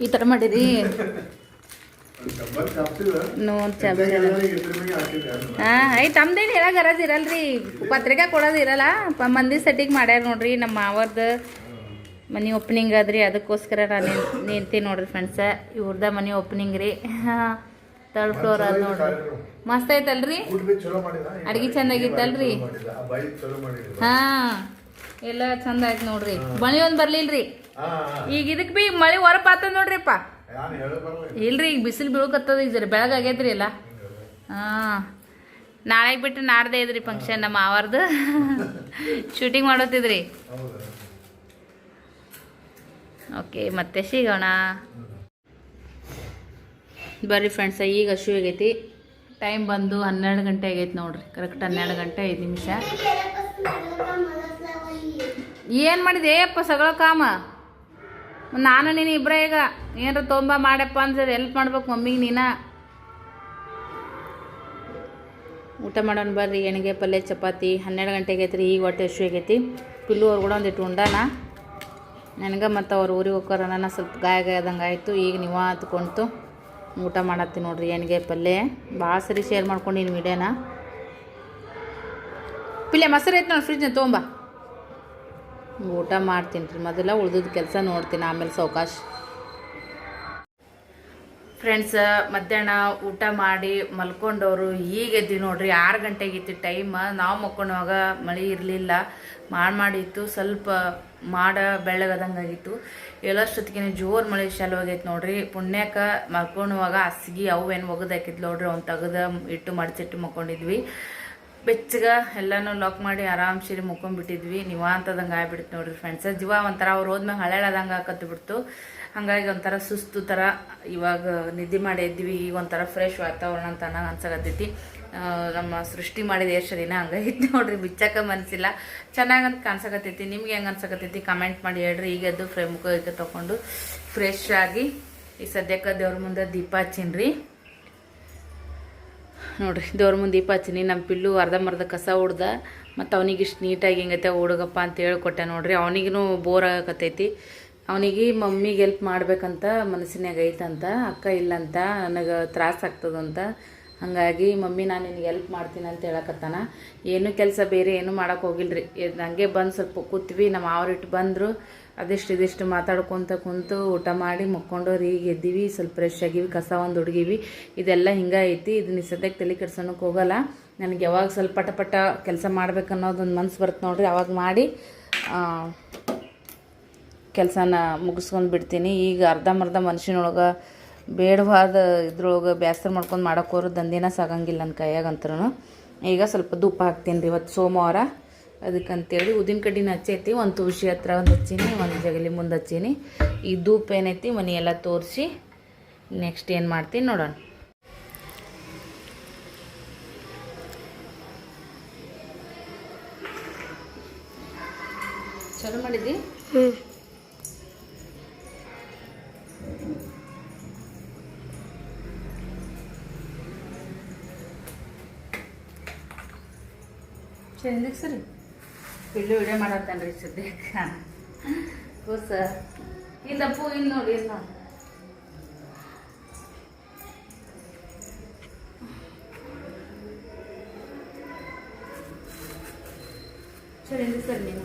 ಈ ಥರ ಮಾಡಿರಿ. ಹಾ ಐ ತಮ್ದೇನು ಹೇಳಕ್ ಅರದ್ ಇರಲ್ರಿ. ಪತ್ರಿಕೆ ಕೊಡೋದು ಇರಲ್ಲ. ಮಂದಿ ಸೆಟ್ಟಿಗೆ ಮಾಡ್ಯಾರ ನೋಡ್ರಿ ನಮ್ಮ ಮಾವರ್ದು ಮನೆ ಓಪನಿಂಗ್ ಅದ್ರಿ ಅದಕ್ಕೋಸ್ಕರ ನಾನು ನಿಂತೀನಿ ನೋಡ್ರಿ ಫ್ರೆಂಡ್ಸ ಇವ್ರದ ಮನೆ ಓಪನಿಂಗ್ ರೀ. ಥರ್ಡ್ ಫ್ಲೋರ್ ಅದ ನೋಡ್ರಿ. ಮಸ್ತ್ ಐತಲ್ರಿ? ಅಡ್ಗೆ ಚಂದಾಗಿತ್ತಲ್ರಿ ಹಾ ಎಲ್ಲ ಚಂದ ಆಯ್ತು ನೋಡ್ರಿ. ಮನಿ ಒಂದು ಬರ್ಲಿಲ್ರಿ? ಈಗ ಇದಕ್ ಬಿ ಮಳಿ ಹೊರಪ್ ಆತದ ನೋಡ್ರಿಪ್ಪ. ಇಲ್ರಿ ಈಗ ಬಿಸಿಲು ಬೀಳಕತ್ತದ ಈಗ ಜರ ಬೆಳಗಾಗೈತ್ರಿ ಎಲ್ಲ. ಹಾ. ನಾಳೆ ಬಿಟ್ಟು ನಾಡ್ದೇ ಇದ್ರಿ ಫಂಕ್ಷನ್ ನಮ್ಮ ಮಾವಾರ್ದು. ಶೂಟಿಂಗ್ ಮಾಡೋತಿದ್ರಿ ಓಕೆ ಮತ್ತೆ ಸಿಗೋಣ ಬರ್ರಿ ಫ್ರೆಂಡ್ಸ ಈಗ ಹಶು ಆಗೈತಿ. ಟೈಮ್ ಬಂದು ಹನ್ನೆರಡು ಗಂಟೆ ಆಗೈತಿ ನೋಡ್ರಿ. ಕರೆಕ್ಟ್ ಹನ್ನೆರಡು ಗಂಟೆ ಐದು ನಿಮಿಷ. ಏನು ಮಾಡಿದೆ ಅಪ್ಪ ಸಗಳ ಕಾಮ? ನಾನು, ನೀನು ಇಬ್ಬರೇ ಈಗ. ಏನಾರ ತೊಂಬ ಮಾಡಪ್ಪ ಅಂದ್ರೆ ಹೆಲ್ಪ್ ಮಾಡ್ಬೇಕು ಮಮ್ಮಿಗೆ ನೀನ. ಊಟ ಮಾಡೋಣ ಬರ್ರಿ, ಎಣ್ಗೆ, ಪಲ್ಯ, ಚಪಾತಿ. ಹನ್ನೆರಡು ಗಂಟೆಗೆ ಐತ್ರಿ, ಈಗ ಹೊಟ್ಟೆ ಹಶು ಆಗೈತಿ. ಪಿಲ್ಲು ಅವ್ರು ಕೂಡ ಒಂದಿಟ್ಟು ಉಂಡಾನ. ನನಗೆ ಮತ್ತು ಅವ್ರ ಊರಿಗೆ ಹೋಗೋರ ನಾನು ಸ್ವಲ್ಪ ಗಾಯ ಗಾಯದಂಗೆ ಆಯಿತು. ಈಗ ನೀವು ಹತ್ಕೊಂತು ಊಟ ಮಾಡತ್ತಿ ನೋಡ್ರಿ, ಎಣ್ಗೆ, ಪಲ್ಯ. ಭಾಳ ಸರಿ ಶೇರ್ ಮಾಡ್ಕೊಂಡು ನೀನು ವಿಡಿಯೋನ. ಪಿಲ್ಲೆ ಮೊಸರು ಐತೆ ನೋಡಿ ಫ್ರಿಜ್ನ ತೊಗೊಂಬ. ಊಟ ಮಾಡ್ತೀನಿ ರೀ. ಮೊದಲ ಉಳ್ದದ ಕೆಲಸ ನೋಡ್ತೀನಿ, ಆಮೇಲೆ ಸಾವಕಾಶ ಫ್ರೆಂಡ್ಸ್ ಮಧ್ಯಾಹ್ನ ಊಟ ಮಾಡಿ ಮಲ್ಕೊಂಡವರು ಈಗ ಎದ್ವಿ ನೋಡ್ರಿ, ಆರು ಗಂಟೆಗೆ ಇತ್ತು ಟೈಮ್ ನಾವು ಮಕ್ಕೊಂಡವಾಗ ಮಳೆ ಇರಲಿಲ್ಲ. ಮಾಡಿ ಮಾಡಿತ್ತು, ಸ್ವಲ್ಪ ಮಾಡ ಬೆಳ್ಳಗದಂಗಾಗಿತ್ತು. ಎಲ್ಲಷ್ಟೊತ್ತಿಗೆ ಜೋರು ಮಳೆ ಶಾಲು ಆಗೈತೆ ನೋಡ್ರಿ. ಪುಣ್ಯಕ್ಕೆ ಮಲ್ಕೊಳ್ಳುವಾಗ ಹಸ್ಗಿ ಅವು ಏನು ಒಗದಾಕಿದ್ಲು ನೋಡ್ರಿ, ಅವ್ನು ತೆಗೆದ ಇಟ್ಟು ಮಡಚಿಟ್ಟು ಮಕ್ಕೊಂಡಿದ್ವಿ ಬೆಚ್ಚಗ ಎಲ್ಲನೂ ಲಾಕ್ ಮಾಡಿ ಆರಾಮ್ ಸೇರಿ ಮುಕ್ಕೊಂಡ್ಬಿಟ್ಟಿದ್ವಿ. ನಿವಾಂತದಂಗೆ ಆಗ್ಬಿಡ್ತು ನೋಡ್ರಿ ಫ್ರೆಂಡ್ಸ್ ಜೀವ ಒಂಥರ ಅವ್ರು ಹೋದ್ಮೇಲೆ ಹಳೆಳದಂಗೆ ಹಾಕತ್ತು ಬಿಡ್ತು. ಹಾಗಾಗಿ ಒಂಥರ ಸುಸ್ತು ಥರ ಇವಾಗ ನಿದ್ದೆ ಮಾಡಿ ಎದ್ವಿ ಈಗ ಒಂಥರ ಫ್ರೆಶ್ ವಾತಾವರಣ ಅಂತ ಅನ್ನಂಗೆ ಅನ್ಸಕತ್ತೈತಿ. ನಮ್ಮ ಸೃಷ್ಟಿ ಮಾಡಿದ ಎಷ್ಟು ದಿನ ಹಂಗೈತಿ ನೋಡ್ರಿ. ಬಿಚ್ಚಕ್ಕೆ ಮನಸ್ಸಿಲ್ಲ ಚೆನ್ನಾಗಂತ ಕಾಣ್ಸಕತ್ತೈತಿ. ನಿಮ್ಗೆ ಹೆಂಗೆ ಅನ್ಸಕತ್ತೈತಿ? ಕಮೆಂಟ್ ಮಾಡಿ ಹೇಳ್ರಿ. ಈಗ ಅದು ಫ್ರೇ ಮುಖ ತೊಗೊಂಡು ಫ್ರೆಶ್ ಆಗಿ ಈ ಸದ್ಯಕ್ಕೆ ದೇವ್ರ ಮುಂದೆ ದೀಪ ಹಚ್ಚಿನ್ರಿ. ನೋಡ್ರಿ, ದೇವ್ರ ಮುಂದೆ ದೀಪ ಹಚ್ಚಿನಿ ನಮ್ಮ ಪಿಲ್ಲು ಅರ್ಧಂಬರ್ಧ ಕಸ ಹೊಡ್ದ ಮತ್ತು ಅವನಿಗೆ ಇಷ್ಟು ನೀಟಾಗಿ ಹಿಂಗೈತೆ ಹುಡುಗಪ್ಪ ಅಂತ ಹೇಳ್ಕೊಟ್ಟೆ ನೋಡ್ರಿ ಅವನಿಗೂ ಬೋರ್ ಆಗಕತ್ತೈತಿ. ಅವನಿಗೆ ಮಮ್ಮಿಗೆ ಹೆಲ್ಪ್ ಮಾಡ್ಬೇಕಂತ ಮನಸ್ಸಿನಾಗ ಐತಂತ, ಅಕ್ಕ ಇಲ್ಲಂತ, ನನಗೆ ತ್ರಾಸ ಆಗ್ತದಂತ, ಹಾಗಾಗಿ ಮಮ್ಮಿ ನಾನು ನಿನಗೆ ಹೆಲ್ಪ್ ಮಾಡ್ತೀನಿ ಅಂತ ಹೇಳಕತ್ತಾನ. ಏನು ಕೆಲಸ ಬೇರೆ, ಏನು ಮಾಡೋಕ್ಕೆ ಹೋಗಿಲ್ರಿ ಹಂಗೆ ಬಂದು ಸ್ವಲ್ಪ ಕೂತ್ವಿ ನಮ್ಮ ಅವ್ರಿಟ್ಟು ಬಂದರು ಅದಿಷ್ಟು ಇದಿಷ್ಟು ಮಾತಾಡ್ಕೊತ ಕುಂತು ಊಟ ಮಾಡಿ ಮುಕ್ಕೊಂಡವ್ರು ಈಗ ಎದ್ದೀವಿ, ಸ್ವಲ್ಪ ಫ್ರೆಶ್ ಆಗಿವಿ, ಕಸ ಒಂದು ಹುಡುಗಿವಿ. ಇದೆಲ್ಲ ಹಿಂಗೆ ಐತಿ. ಇದನ್ನ ಸದ್ಯಕ್ಕೆ ತಲೆ ಕೆಡ್ಸೋಣಕ್ಕೆ ಹೋಗಲ್ಲ. ನನಗೆ ಯಾವಾಗ ಸ್ವಲ್ಪ ಪಟ ಪಟ ಕೆಲಸ ಮಾಡ್ಬೇಕು ಅನ್ನೋದೊಂದು ಮನ್ಸು ಬರುತ್ತೆ ನೋಡ್ರಿ. ಅವಾಗ ಮಾಡಿ ಕೆಲಸನ ಮುಗಿಸ್ಕೊಂಡು ಬಿಡ್ತೀನಿ. ಈಗ ಅರ್ಧಂಬರ್ಧ ಮನುಷ್ಯನೊಳಗೆ ಬೇಡವಾದ ಇದ್ರೊಳಗೆ ಬೇಸರ ಮಾಡ್ಕೊಂಡು ಮಾಡೋಕ್ಕೋರು ದಂದಿನ ಸಾಗಂಗಿಲ್ಲ ನನ್ನ ಕೈಯಾಗಂತ್ರೂ ಈಗ ಸ್ವಲ್ಪ ಧೂಪ ಹಾಕ್ತೀನಿ ರೀ. ಇವತ್ತು ಸೋಮವಾರ ಅದಕ್ಕಂತೇಳಿ ಉದ್ದಿನ ಕಡ್ಡಿನ ಹಚ್ಚೈತಿ ಒಂದು ತುಳಸಿ ಹತ್ರ ಒಂದು ಹಚ್ಚೀನಿ ಒಂದು ಜಗಲಿ ಮುಂದೆ ಹಚ್ಚೀನಿ. ಈ ಧೂಪ ಏನೈತಿ ಮನೆ ಎಲ್ಲ ತೋರಿಸಿ ನೆಕ್ಸ್ಟ್ ಏನು ಮಾಡ್ತೀನಿ ನೋಡೋಣ. ಚಲೋ ಮಾಡಿದ್ದಿ? ಸರಿ ಸರಿ. ಇಲ್ಲೂ ವಿಡಿಯೋ ಮಾಡತ್ತಾನ್ರಿ ಸದ್ಯಕ್ಕೆ. ಕೂಸ ಇಲ್ಲಪ್ಪು ಇಲ್ಲಿ ನೋಡಿ ಇಲ್ಲ ಸರಿ ಸರ್ ನೀನು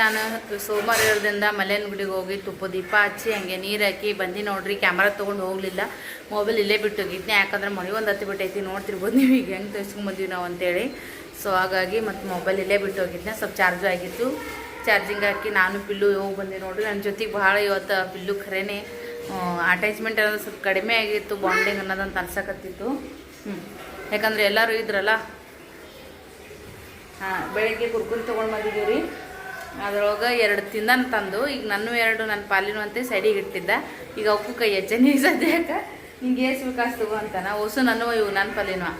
ನಾನು ಸೋಮವಾರ ಇರೋದ್ರಿಂದ ಮಲೇನ ಗುಡಿಗೆ ಹೋಗಿ ತುಪ್ಪ, ದೀಪ ಹಚ್ಚಿ ಹಂಗೆ ನೀರು ಹಾಕಿ ಬಂದು ನೋಡ್ರಿ ಕ್ಯಾಮ್ರಾ ತೊಗೊಂಡು ಹೋಗಲಿಲ್ಲ. ಮೊಬೈಲ್ ಇಲ್ಲೇ ಬಿಟ್ಟು ಹೋಗಿದ್ನೆ. ಯಾಕಂದ್ರೆ ಮನೆ ಒಂದು ಹತ್ತಿ ಬಿಟ್ಟೈತಿ, ನೋಡ್ತಿರ್ಬೋದು ನೀವು ಈಗ ಹೆಂಗೆ ತರಿಸ್ಕೊಂಬಂದ್ವಿ ನಾವು ಅಂತೇಳಿ. ಸೊ ಹಾಗಾಗಿ ಮತ್ತು ಮೊಬೈಲ್ ಇಲ್ಲೇ ಬಿಟ್ಟು ಹೋಗಿದ್ನೆ. ಸ್ವಲ್ಪ ಚಾರ್ಜು ಆಗಿತ್ತು. ಚಾರ್ಜಿಂಗ್ ಹಾಕಿ ನಾನು ಪಿಲ್ಲು ಹೋಗಿ ಬಂದೆ ನೋಡ್ರಿ. ನನ್ನ ಜೊತೆಗೆ ಭಾಳ ಇವತ್ತು ಪಿಲ್ಲು ಖರೇನೆ. ಅಟ್ಯಾಚ್ಮೆಂಟ್ ಅನ್ನೋದು ಸ್ವಲ್ಪ ಕಡಿಮೆ ಆಗಿತ್ತು. ಬಾಂಡಿಂಗ್ ಅನ್ನೋದಂತ ಅನ್ಸಕತ್ತಿತ್ತು ಹ್ಞೂ ಯಾಕಂದ್ರೆ ಎಲ್ಲರೂ ಇದ್ರಲ್ಲ. ಹಾಂ, ಬೆಳಿಗ್ಗೆ ಕುರ್ಕುರಿ ತೊಗೊಂಡು ಬಂದಿದ್ದೀವಿ ರೀ ಅದ್ರೊಳಗೆ ಎರಡು ತಿಂದನ್ ತಂದು ಈಗ ನನ್ನ ಎರಡು ನನ್ನ ಪಾಲಿನ ಅಂತ ಸೈಡಿಗೆ ಇಟ್ಟಿದ್ದ. ಈಗ ಅವಕ್ಕೂ ಕೈ ಹೆಚ್ಚನಿ ಸದ್ಯಕ್ಕೆ ನಿಂಗೆ ಏಸ್ ಬೇಕಾಸ್ ತಗೋ ಅಂತಾನ ಹೊಸು ನನ್ನ ಇವು ನನ್ನ ಪಾಲಿನವ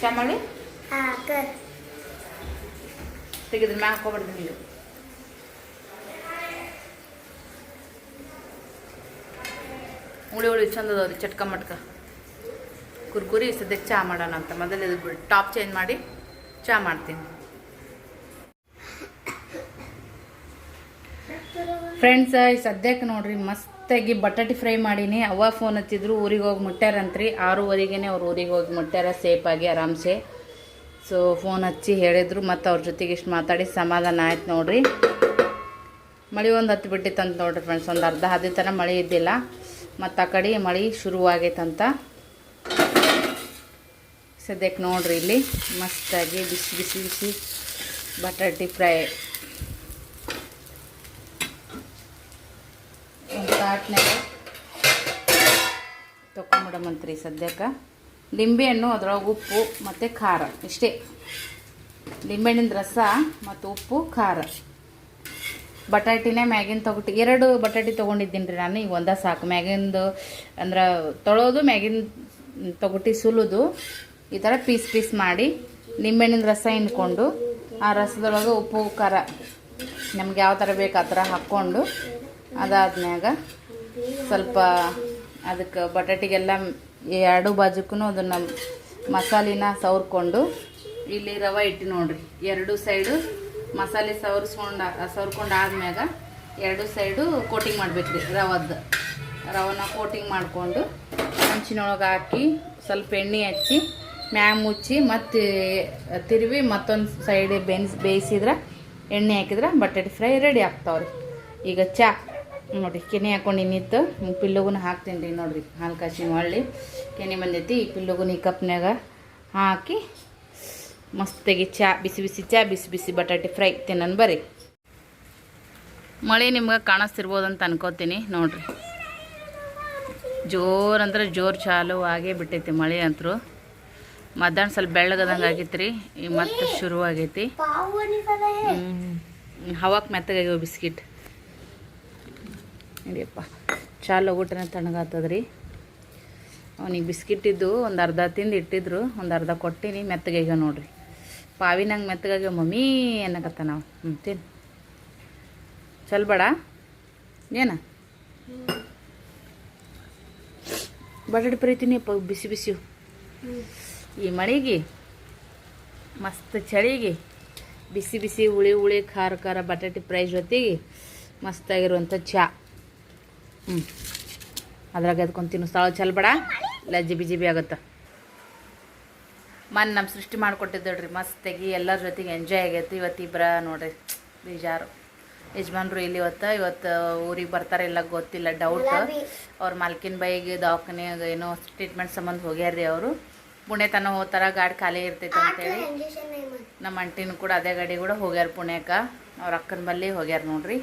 ಚಮಳಿ ತೆಗೆದ್ರೆ ತೆಗೆದ್ರ ಮ್ಯಾಗ ಹಾಕೋಬಾರ್ದು ನೀವು ಉಳಿ ಉಳಿ ಚಂದದವ್ರಿ ಚಟ್ಕ ಮಟ್ಕ. ಕುರ್ಕುರಿ, ಸದ್ಯಕ್ಕೆ ಚಹಾ ಮಾಡೋಣ ಅಂತ. ಮೊದಲು ಇದು ಟಾಪ್ ಚೇಂಜ್ ಮಾಡಿ ಚಾ ಮಾಡ್ತೀನಿ. ಫ್ರೆಂಡ್ಸ್ ಸದ್ಯಕ್ಕೆ ನೋಡ್ರಿ, ಮಸ್ತಾಗಿ ಬಟಾಟಿ ಫ್ರೈ ಮಾಡೀನಿ. ಅವ್ವ ಫೋನ್ ಹಚ್ಚಿದ್ರು, ಊರಿಗೆ ಹೋಗಿ ಮುಟ್ಟ್ಯಾರಂತ್ರಿ. ಆರೂವರೆಗೇನೆ ಅವ್ರು ಊರಿಗೆ ಹೋಗಿ ಮುಟ್ಟ್ಯಾರ ಸೇಫಾಗಿ ಆರಾಮ್ಸೆ. ಸೊ ಫೋನ್ ಹಚ್ಚಿ ಹೇಳಿದ್ರು, ಮತ್ತು ಅವ್ರ ಜೊತೆಗೆ ಇಷ್ಟು ಮಾತಾಡಿ ಸಮಾಧಾನ ಆಯ್ತು ನೋಡ್ರಿ. ಮಳೆ ಒಂದು ಹತ್ತು ಬಿಟ್ಟಿತ್ತಂತ ನೋಡ್ರಿ ಫ್ರೆಂಡ್ಸ್ ಒಂದು ಅರ್ಧ ಹದಿ ಥರ ಮಳೆ ಇದ್ದಿಲ್ಲ. ಮತ್ತು ಆ ಕಡೆ ಮಳೆ ಶುರುವಾಗೈತಂತ. ಸದ್ಯಕ್ಕೆ ನೋಡ್ರಿ ಇಲ್ಲಿ ಮಸ್ತಾಗಿ ಬಿಸಿ ಬಿಸಿ ಬಿಸಿ ಬಟಾಟಿ ಫ್ರೈ. ಒಂದು ತಾಟ್ನಾಗ ತೊಗೊಂಬಿಡಮಂತ್ರಿ ಸದ್ಯಕ್ಕೆ. ಲಿಂಬೆಹಣ್ಣು, ಅದ್ರೊಳಗೆ ಉಪ್ಪು ಮತ್ತು ಖಾರ, ಇಷ್ಟೇ. ಲಿಂಬೆಹಣ್ಣಿನ ರಸ ಮತ್ತು ಉಪ್ಪು, ಖಾರ. ಬಟಾಟಿನೇ ಮ್ಯಾಗಿನ ತೊಗೊಟ್ಟು ಎರಡು ಬಟಾಟಿ ತೊಗೊಂಡಿದ್ದೀನಿ ರೀ ನಾನು, ಈಗ ಒಂದ ಸಾಕು. ಮ್ಯಾಗಿಂದು ಅಂದ್ರೆ ತೊಳೋದು ಮ್ಯಾಗಿನ ತೊಗೊಟ್ಟು ಸುಲಿದು. ಈ ಥರ ಪೀಸ್ ಪೀಸ್ ಮಾಡಿ ನಿಂಬೆಹಣ್ಣಿನ ರಸ ಹಿಂಡ್ಕೊಂಡು ಆ ರಸದೊಳಗೆ ಉಪ್ಪು, ಖಾರ ನಮ್ಗೆ ಯಾವ ಥರ ಬೇಕು ಆ ಥರ ಹಾಕ್ಕೊಂಡು ಅದಾದ್ಮ್ಯಾಗ ಸ್ವಲ್ಪ ಅದಕ್ಕೆ ಬಟಾಟಿಗೆಲ್ಲ ಎರಡು ಬಾಜುಕ್ಕೂ ಅದನ್ನು ಮಸಾಲಿನ ಸವರ್ಕೊಂಡು ಇಲ್ಲಿ ರವೆ ಇಟ್ಟು ನೋಡ್ರಿ. ಎರಡು ಸೈಡು ಮಸಾಲೆ ಸವರ್ಸ್ಕೊಂಡ, ಸವರ್ಕೊಂಡು ಆದ್ಮ್ಯಾಗ ಎರಡು ಸೈಡು ಕೋಟಿಂಗ್ ಮಾಡ್ಬೇಕ್ರಿ ರವದ್ದು. ರವನ ಕೋಟಿಂಗ್ ಮಾಡಿಕೊಂಡು ಹಂಚಿನೊಳಗೆ ಹಾಕಿ ಸ್ವಲ್ಪ ಎಣ್ಣೆ ಹಚ್ಚಿ ಮ್ಯಾಗ ಮುಚ್ಚಿ ಮತ್ತು ತಿರುವಿ ಮತ್ತೊಂದು ಸೈಡ್ ಬೆನ್ಸ್, ಬೇಯಿಸಿದ್ರೆ, ಎಣ್ಣೆ ಹಾಕಿದ್ರೆ ಬಟಾಟೆ ಫ್ರೈ ರೆಡಿ ಆಗ್ತಾವ್ರಿ. ಈಗ ಚಾ, ನೋಡಿರಿ, ಕೆನೆ ಹಾಕೊಂಡು ಇನ್ನಿತ್ತು. ಪಿಲ್ಲುಗುನ ಹಾಕ್ತೀನಿ ರೀ ನೋಡಿರಿ ಹಾಲು ಕಾಸಿ ಹೊಳ್ಳಿ ಕೆನೆ ಬಂದೈತಿ, ಈ ಪಿಲ್ಲುಗುನ ಈ ಕಪ್ನಾಗ ಹಾಕಿ ಮಸ್ತಾಗಿ ಚಾ, ಬಿಸಿ ಬಿಸಿ ಚಾ, ಬಿಸಿ ಬಿಸಿ ಬಟಾಟೆ ಫ್ರೈ ತಿನ್ನನ್ ಬರ್ರಿ. ಮಳೆ ನಿಮ್ಗೆ ಕಾಣಿಸ್ತಿರ್ಬೋದು ಅಂತ ಅನ್ಕೋತೀನಿ, ನೋಡಿರಿ. ಜೋರಂದ್ರೆ ಜೋರು ಚಾಲು ಆಗೇ ಬಿಟ್ಟೈತಿ ಮಳೆ ಅಂತರೂ ಮಧ್ಯಾಹ್ನ ಸ್ವಲ್ಪ ಬೆಳ್ಳಗದಂಗೆ ಆಗೈತಿ ರೀ ಮತ್ತೆ ಶುರು ಆಗೈತಿ. ಹವಾಕ್ ಮೆತ್ತಗಾಗ್ಯಾವ ಬಿಸ್ಕಿಟ್. ನೋಡಿಯಪ್ಪ ಚಾಲು ಊಟನ ತಣ್ಣಗಾತದ್ರಿ. ಅವನಿಗೆ ಬಿಸ್ಕಿಟ್ ಇದ್ದು ಒಂದು ಅರ್ಧ ತಿಂದು ಇಟ್ಟಿದ್ರು, ಒಂದು ಅರ್ಧ ಕೊಟ್ಟಿನಿ, ಮೆತ್ತಗಾಗ್ಯಾವ ನೋಡ್ರಿ. ಪಾವಿನಂಗೆ ಮೆತ್ತಗಾಗ್ಯಾವ ಮಮ್ಮಿ ಅನ್ನಕತ್ತ ನಾವು ಹ್ಞೂ ತಿನ್. ಚಲ್ ಬೇಡ. ಏನ? ಬಡಡ್ ಪ್ರೀತಿನಿ ಅಪ್ಪ ಬಿಸಿ ಬಿಸಿವು ಈ ಮಳೆಗೆ ಮಸ್ತ್ ಚಳಿಗೆ ಬಿಸಿ ಬಿಸಿ ಹುಳಿ ಹುಳಿ ಖಾರ ಖಾರ ಬಟಾಟೆ ಫ್ರೈ ಜೊತೆಗೆ ಮಸ್ತಾಗಿರುವಂಥ ಚಾ. ಹ್ಞೂ ಅದ್ರಾಗ ತಿನ್ನು ಚಲ್ ಚಲ್ಬೇಡ ಲಜ್ಜಿ ಬಿಜಿ ಬಿ ಆಗುತ್ತೆ. ಮನ್ ನಮ್ಮ ಸೃಷ್ಟಿ ಮಾಡಿಕೊಟ್ಟಿದ್ದಳ್ರಿ ಮಸ್ತಾಗಿ ಎಲ್ಲರ ಜೊತೆಗೆ ಎಂಜಾಯ್ ಆಗೈತಿ ಇವತ್ತು ಇಬ್ಬರ ನೋಡ್ರಿ. ಬೇಜಾರು. ಯಜಮಾನ್ರು ಇಲ್ಲಿ ಇವತ್ತು? ಇವತ್ತು ಊರಿಗೆ ಬರ್ತಾರೆ ಇಲ್ಲ ಗೊತ್ತಿಲ್ಲ ಡೌಟ್ ಅವ್ರ ಮಾಲ್ಕಿನ ಬೈಗೆ ದವಾಖಾನೆಯಾಗ ಏನೋ ಟ್ರೀಟ್ಮೆಂಟ್ ಸಂಬಂಧ ಹೋಗ್ಯಾರ್ರಿ ಅವರು. ಪುಣೆ ತನ ಹೋಗ್ತಾರ ಗಾಡಿ ಖಾಲಿ ಇರ್ತೈತೆ ಅಂತೇಳಿ ನಮ್ಮ ಅಂಟಿನ ಕೂಡ ಅದೇ ಗಾಡಿ ಕೂಡ ಹೋಗ್ಯಾರ ಪುಣ್ಯಾಕ ಅವ್ರ ಅಕ್ಕನ ಬಲ್ಲಿ ಹೋಗ್ಯಾರ ನೋಡ್ರಿ.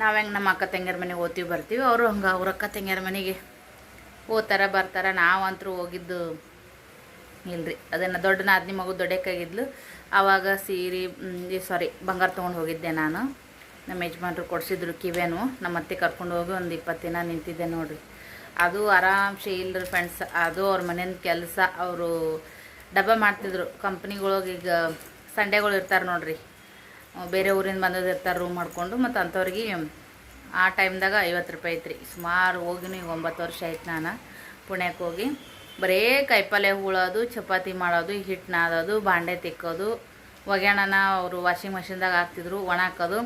ನಾವು ಹೆಂಗೆ ನಮ್ಮ ಅಕ್ಕ ತಂಗಿಯರ ಮನೆಗೆ ಓದ್ತೀವಿ ಬರ್ತೀವಿ. ಅವರು ಹಂಗೆ ಅವ್ರ ಅಕ್ಕ ತಂಗಿಯರ ಮನೆಗೆ ಹೋಗ್ತಾರ ಬರ್ತಾರ. ನಾವಂತರೂ ಹೋಗಿದ್ದು ಇಲ್ರಿ. ಅದನ್ನು ದೊಡ್ಡ ನಾದ್ನಿ ಮಗು ದೊಡ್ಡಕ್ಕಾಗಿದ್ಲು. ಆವಾಗ ಸೀರೆ ಸಾರಿ ಬಂಗಾರ ತೊಗೊಂಡು ಹೋಗಿದ್ದೆ ನಾನು. ನಮ್ಮ ಯಜಮಾನ್ರು ಕೊಡಿಸಿದ್ರು ಕಿವೇನು ನಮ್ಮ ಅತ್ತೆ ಕರ್ಕೊಂಡು ಹೋಗಿ ಒಂದು ಇಪ್ಪತ್ತು ದಿನ ನಿಂತಿದ್ದೆ ನೋಡ್ರಿ. ಅದು ಆರಾಮ್ಸೆ ಇಲ್ಲರಿ ಫ್ರೆಂಡ್ಸ್ ಅದು ಅವ್ರ ಮನೆಯಿಂದ ಕೆಲಸ, ಅವರು ಡಬ್ಬ ಮಾಡ್ತಿದ್ರು. ಕಂಪ್ನಿಗಳಿಗೆ ಈಗ ಸಂಡೆಗಳು ಇರ್ತಾರೆ ನೋಡ್ರಿ. ಬೇರೆ ಊರಿಂದ ಬಂದದ್ದು ಇರ್ತಾರೆ ರೂಮ್ ಮಾಡಿಕೊಂಡು, ಮತ್ತು ಅಂಥವ್ರಿಗೆ ಆ ಟೈಮ್ದಾಗ ಐವತ್ತು ರೂಪಾಯಿ ಐತ್ರಿ. ಸುಮಾರು ಹೋಗಿನೂ ಈಗ ಒಂಬತ್ತು ವರ್ಷ ಆಯ್ತು ನಾನು ಪುಣ್ಯಕ್ಕೆ ಹೋಗಿ. ಬರೇ ಕಾಯಿಪಲ್ಯ ಹೂಳೋದು, ಚಪಾತಿ ಮಾಡೋದು ಹಿಟ್ಟು ನಾದೋದು, ಬಾಂಡೆ ತಿಕ್ಕೋದು, ಒಗ್ಯಾಣನ ಅವರು ವಾಷಿಂಗ್ ಮಷಿನ್ದಾಗ ಹಾಕ್ತಿದ್ರು, ಒಣ ಹಾಕೋದು.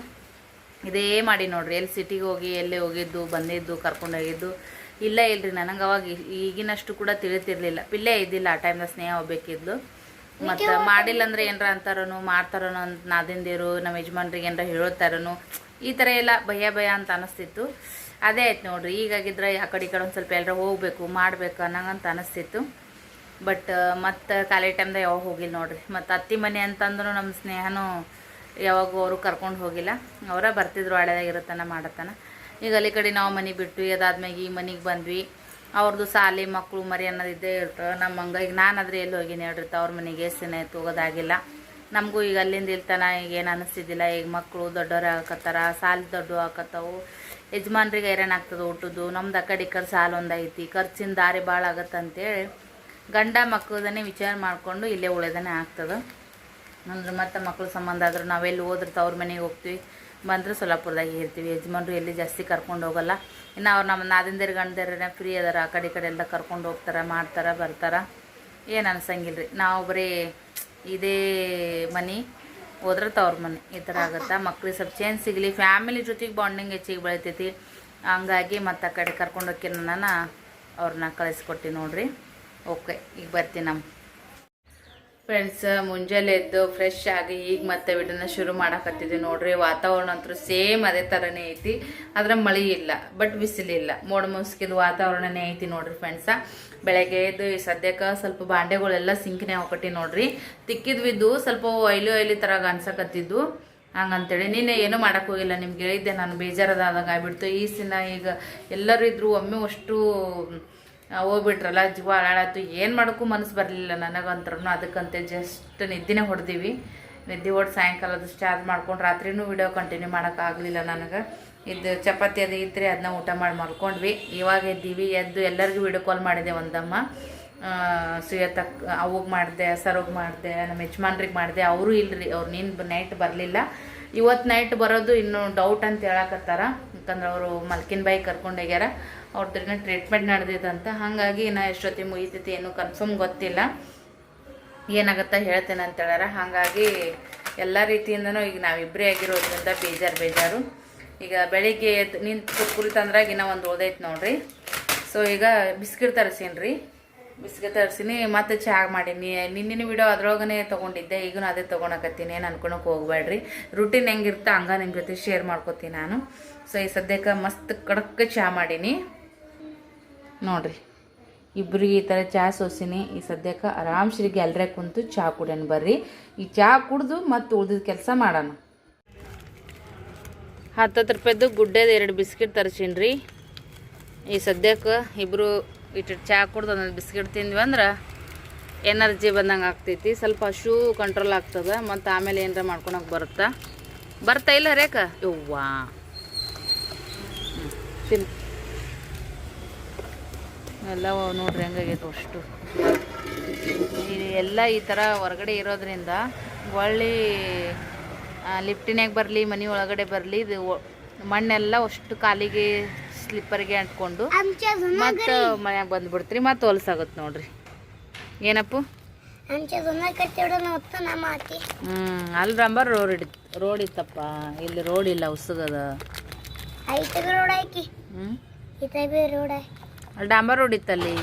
ಇದೇ ಮಾಡಿ ನೋಡ್ರಿ. ಎಲ್ಲಿ ಸಿಟಿಗೆ ಹೋಗಿ, ಎಲ್ಲಿ ಹೋಗಿದ್ದು, ಬಂದಿದ್ದು, ಕರ್ಕೊಂಡು ಹೋಗಿದ್ದು. ಇಲ್ಲ ಇಲ್ರಿ ನನಗೆ ಅವಾಗ ಈಗಿನಷ್ಟು ಕೂಡ ತಿಳಿತಿರ್ಲಿಲ್ಲ. ಪಿಲ್ಲೆ ಇದ್ದಿಲ್ಲ ಆ ಟೈಮ್ದಾಗ ಸ್ನೇಹ ಹೋಗ್ಬೇಕಿದ್ಲು ಮತ್ತು ಮಾಡಿಲ್ಲ ಅಂದ್ರೆ ಏನಾರ ಅಂತಾರನು ಮಾಡ್ತಾರನು ಅಂತ ನಾದಿಂದಿರು ನಮ್ಮ ಯಜಮಾನ್ರಿಗೆ ಏನಾರ ಹೇಳ್ತಾರನು ಈ ಥರ ಎಲ್ಲ ಭಯ ಭಯ ಅಂತ ಅನಿಸ್ತಿತ್ತು. ಅದೇ ಆಯ್ತು ನೋಡ್ರಿ ಈಗಾಗಿದ್ರೆ ಆ ಕಡೆ ಈ ಕಡೆ ಒಂದು ಸ್ವಲ್ಪ ಎಲ್ಲರ ಹೋಗಬೇಕು ಮಾಡಬೇಕು ಅನ್ನಂಗಂತ ಅನಿಸ್ತಿತ್ತು. ಬಟ್ ಮತ್ತು ಖಾಲಿ ಟೈಮ್ದಾಗ ಯಾವಾಗ ಹೋಗಿಲ್ಲ ನೋಡ್ರಿ. ಮತ್ತು ಅತ್ತಿ ಮನೆ ಅಂತಂದ್ರು ನಮ್ಮ ಸ್ನೇಹನೂ ಯಾವಾಗೂ ಅವರು ಕರ್ಕೊಂಡು ಹೋಗಿಲ್ಲ. ಅವರ ಬರ್ತಿದ್ರು ಹಳೆದಾಗಿರುತ್ತಾನ ಮಾಡತ್ತಾನ ಈಗ ಅಲ್ಲಿ ಕಡೆ ನಾವು ಮನೆ ಬಿಟ್ಟು ಅದಾದ್ಮ್ಯಾಗ ಈ ಮನೆಗೆ ಬಂದ್ವಿ. ಅವ್ರದ್ದು ಸಾಲಿ ಮಕ್ಕಳು ಮರಿ ಅನ್ನೋದಿದ್ದೇ ಇರ್ತವೆ ನಮ್ಮ ಹಂಗ ಈಗ ನಾನು ಆದ್ರೆ ಎಲ್ಲಿ ಹೋಗಿ ಹೇಳ್ರಿ ಅವ್ರ ಮನೆಗೆ ಆಯ್ತು ಹೋಗೋದಾಗಿಲ್ಲ ನಮಗೂ ಈಗ ಅಲ್ಲಿಂದ ಇಲ್ತನ ಈಗ ಏನು ಅನಿಸ್ತಿದ್ದಿಲ್ಲ. ಈಗ ಮಕ್ಕಳು ದೊಡ್ಡವ್ರು ಹಾಕತ್ತಾರ ಸಾಲ ದೊಡ್ಡ ಹಾಕತ್ತವು ಯಜಮಾನ್ರಿಗೆ ಐರನ್ ಆಗ್ತದೆ ಊಟದ್ದು. ನಮ್ದು ಆ ಕಡೆ ಕರ್ ಸಾಲು ಒಂದೈತಿ ಖರ್ಚಿನ ದಾರಿ ಭಾಳ ಆಗತ್ತಂತೇಳಿ ಗಂಡ ಮಕ್ಕಳದನ್ನೇ ವಿಚಾರ ಮಾಡಿಕೊಂಡು ಇಲ್ಲೇ ಉಳಿದನೇ ಆಗ್ತದೆ. ಅಂದ್ರೆ ಮತ್ತೆ ಮಕ್ಳ ಸಂಬಂಧ ಆದರೂ ನಾವೆಲ್ಲಿ ಹೋದ್ರೆ ತವ್ರ ಮನೆಗೆ ಹೋಗ್ತೀವಿ. ಬಂದ್ರೆ ಸೊಲ್ಲಾಪುರದಾಗ ಇರ್ತೀವಿ. ಯಜಮಾನ್ರು ಎಲ್ಲಿ ಜಾಸ್ತಿ ಕರ್ಕೊಂಡು ಹೋಗಲ್ಲ. ಇನ್ನು ಅವ್ರು ನಮ್ಮ ನಾದಿಂದೇರು ಗಂಡದರೇ ಫ್ರೀ ಅದಾರ. ಆ ಕಡೆ ಕಡೆ ಎಲ್ಲ ಕರ್ಕೊಂಡು ಹೋಗ್ತಾರೆ, ಮಾಡ್ತಾರೆ, ಬರ್ತಾರೆ. ಏನು ಅನ್ಸಂಗಿಲ್ಲ ರೀ ನಾವು ಬರೀ ಇದೇ ಮನೆ, ಹೋದ್ರೆ ತವ್ರ ಮನೆ. ಈ ಥರ ಆಗುತ್ತೆ. ಮಕ್ಳಿಗೆ ಸ್ವಲ್ಪ ಚೇಂಜ್ ಸಿಗಲಿ. ಫ್ಯಾಮಿಲಿ ಜೊತೆಗೆ ಬಾಂಡಿಂಗ್ ಹೆಚ್ಚಿಗೆ ಬೆಳಿತೈತಿ. ಹಂಗಾಗಿ ಮತ್ತೆ ಆ ಕಡೆ ಕರ್ಕೊಂಡು ಹೋಗಿ ನಾನು ಅವ್ರನ್ನ ಕಳಿಸ್ಕೊಟ್ಟಿ ನೋಡ್ರಿ. ಓಕೆ ಈಗ ಬರ್ತೀನಿ ನಮ್ಮ ಫ್ರೆಂಡ್ಸ್ ಮುಂಜಾನೆ ಎದ್ದು ಫ್ರೆಶ್ ಆಗಿ ಈಗ ಮತ್ತೆ ವಿಡಿಯೋನ ಶುರು ಮಾಡಕತ್ತಿದ್ವಿ ನೋಡ್ರಿ. ವಾತಾವರಣ ಅಂತೂ ಸೇಮ್ ಅದೇ ಥರನೇ ಐತಿ. ಆದ್ರೆ ಮಳೆ ಇಲ್ಲ ಬಟ್ ಬಿಸಿಲಿಲ್ಲ. ಮೋಡ ಮುಸ್ಕಿದ ವಾತಾವರಣನೇ ಐತಿ ನೋಡ್ರಿ ಫ್ರೆಂಡ್ಸ ಬೆಳಗ್ಗೆ ಎದ್ದು ಸದ್ಯಕ್ಕೆ ಸ್ವಲ್ಪ ಬಾಂಡೆಗಳೆಲ್ಲ ಸಿಂಕಿನೇ ಹೋಗಟ್ಟಿ ನೋಡ್ರಿ. ತಿಕ್ಕಿದ್ವಿದ್ದು ಸ್ವಲ್ಪ ಒಯ್ಲಿ ಒಯ್ಲಿ ಥರ ಅನ್ಸಕತ್ತಿದ್ದು. ಹಂಗಂತೇಳಿ ನಿನ್ನೆ ಏನೂ ಹೋಗಿಲ್ಲ, ನಿಮ್ಗೆ ಹೇಳಿದ್ದೆ ನಾನು ಬೇಜಾರದಾದಾಗ ಆಗ್ಬಿಡ್ತು. ಈ ಸಿನ ಈಗ ಎಲ್ಲರೂ ಇದ್ರು, ಒಮ್ಮೆ ಅಷ್ಟು ಹೋಗ್ಬಿಟ್ರಲ್ಲ, ಜೀವ ಹಾಳಾತು ಏನು ಮಾಡೋಕ್ಕೂ ಮನಸ್ಸು ಬರಲಿಲ್ಲ ನನಗಂತ್ರೂ ಅದಕ್ಕಂತೆ ಜಸ್ಟ್ ನಿದ್ದೆನೇ ಹೊಡೆದೀವಿ. ನಿದ್ದೆ ಹೊಡೆದು ಸಾಯಂಕಾಲದ ಚಾರ್ಜ್ ಮಾಡ್ಕೊಂಡು ರಾತ್ರಿನೂ ವಿಡಿಯೋ ಕಂಟಿನ್ಯೂ ಮಾಡೋಕ್ಕಾಗಲಿಲ್ಲ ನನಗೆ. ಇದು ಚಪಾತಿ ಅದು ಇದ್ದರೆ ಅದನ್ನ ಊಟ ಮಾಡಿ ಮಲ್ಕೊಂಡ್ವಿ. ಇವಾಗ ಎದ್ದೀವಿ. ಎದ್ದು ಎಲ್ಲರಿಗೂ ವಿಡಿಯೋ ಕಾಲ್ ಮಾಡಿದೆ ಒಂದಮ್ಮ. ಸುಯತಕ್ ಅವಾಗ ಮಾಡಿದೆ ಸರೋಗ್ ಮಾಡಿದೆ, ನಮ್ಮ ಯಜಮಾನ್ರಿಗೆ ಮಾಡಿದೆ. ಅವರು ಇಲ್ಲರಿ ಅವ್ರು ನೀನು ನೈಟ್ ಬರಲಿಲ್ಲ. ಇವತ್ತು ನೈಟ್ ಬರೋದು ಇನ್ನೂ ಡೌಟ್ ಅಂತ ಹೇಳಕತ್ತಾರ. ಯಾಕಂದ್ರೆ ಅವರು ಮಲ್ಕಿನ ಬಾಯಿ ಕರ್ಕೊಂಡು ಹೋಗ್ಯಾರ. ಅವ್ರದ್ರಿಂದ ಟ್ರೀಟ್ಮೆಂಟ್ ನಡೆದಿದಂತ, ಹಾಗಾಗಿ ಇನ್ನು ಎಷ್ಟೊತ್ತಿಗೆ ಮುಗಿತೈತಿ ಏನು ಕನ್ಫರ್ಮ್ ಗೊತ್ತಿಲ್ಲ. ಏನಾಗುತ್ತಾ ಹೇಳ್ತೇನೆ ಅಂತ ಹೇಳ್ಯಾರ. ಹಾಗಾಗಿ ಎಲ್ಲ ರೀತಿಯಿಂದನೂ ಈಗ ನಾವಿಬ್ಬರೇ ಆಗಿರೋದ್ರಿಂದ ಬೇಜಾರು ಬೇಜಾರು. ಈಗ ಬೆಳಿಗ್ಗೆ ಎದ್ದು ನಿಂತು ಕುರಿತಂದ್ರಾಗ ಇನ್ನೂ ಒಂದು ಓದೈತೆ ನೋಡ್ರಿ. ಸೊ ಈಗ ಬಿಸ್ಕಿಟ್ ತರಿಸೀನಿ ಬಿಸ್ಕಿಟ್ ತರಿಸೀನಿ, ಮತ್ತೆ ಚಹಾ ಮಾಡೀನಿ ನಿನ್ನಿನ ವಿಡಿಯೋ ಅದ್ರೊಳಗನೆ ತೊಗೊಂಡಿದ್ದೆ ಈಗೂ ಅದೇ ತೊಗೊಳಕತ್ತೀನಿ ಏನು ಅನ್ಕೊಳಕ್ಕೆ ಹೋಗ್ಬೇಡ್ರಿ ರುಟೀನ್ ಹೆಂಗಿರುತ್ತೆ ಹಂಗ ನಿಮ್ಮ ಜೊತೆ ಶೇರ್ ಮಾಡ್ಕೊತೀನಿ ನಾನು. ಸೊ ಈ ಸದ್ಯಕ್ಕೆ ಮಸ್ತ್ ಕಡಕ್ಕೆ ಚಹಾ ಮಾಡೀನಿ. ನೋಡ್ರಿ. ಇಬ್ಬರಿಗೆ ಈ ಥರ ಚಹಾ ಸೋಸಿನಿ. ಈ ಸದ್ಯಕ್ಕೆ ಆರಾಮ್ಶ್ರಿಗೆ ಎಲ್ಲರೇ ಕುಂತು ಚಹಾ ಕುಡಿಯೋಣ ಬರ್ರಿ. ಈ ಚಹಾ ಕುಡ್ದು ಮತ್ತು ಉಳ್ದಿದ ಕೆಲಸ ಮಾಡೋಣ. ಹತ್ತತ್ತು ರೂಪಾಯ್ದು ಗುಡ್ಡದ ಎರಡು ಬಿಸ್ಕಿಟ್ ತರಿಸೀನಿ ಈ ಸದ್ಯಕ್ಕೆ ಇಬ್ಬರು ಇಟ್ಟು ಚಹಾ ಕುಡ್ದು ಒಂದೊಂದು ಬಿಸ್ಕಿಟ್ ತಿಂದ್ವಿ ಅಂದ್ರೆ ಎನರ್ಜಿ ಬಂದಂಗೆ ಆಗ್ತೈತಿ. ಸ್ವಲ್ಪ ಹಶು ಕಂಟ್ರೋಲ್ ಆಗ್ತದೆ. ಮತ್ತು ಆಮೇಲೆ ಏನಾರ ಮಾಡ್ಕೊಳಕ್ಕೆ ಬರುತ್ತಾ? ಬರ್ತಾ ಇಲ್ಲ ರೇಖ? ಯವ್ವಾ. ತಿನ್ ಎಲ್ಲ ನೋಡ್ರಿ ಹೆಂಗಾಗೈತೆ ಅಷ್ಟು. ಎಲ್ಲ ಈ ಥರ ಹೊರಗಡೆ ಇರೋದ್ರಿಂದ ಒಳ್ಳೆ ಲಿಫ್ಟಿನಾಗ ಬರಲಿ ಮನೆ ಒಳಗಡೆ ಬರಲಿ ಇದು ಮಣ್ಣೆಲ್ಲ ಅಷ್ಟು ಕಾಲಿಗೆ ಸ್ಲಿಪ್ಪರ್ಗೆ ಅಂಟ್ಕೊಂಡು ಮತ್ತು ಮನ್ಯಾಗ ಬಂದ್ಬಿಡ್ತ್ರಿ ಮತ್ತು ಹೊಲಸಾಗುತ್ತೆ ನೋಡ್ರಿ. ಏನಪ್ಪ? ಹ್ಞೂ ಅಲ್ಲಿ ರಂಬರ್ ರೋಡ್ ಇಡ್ ರೋಡ್ ಇತ್ತಪ್ಪ. ಇಲ್ಲಿ ರೋಡ್ ಇಲ್ಲ ಉಸುಗದ. ಹ್ಞೂ ಡಾಂಬರ್ ರೋಡ್ ಇತ್ತಲ್ಲಿ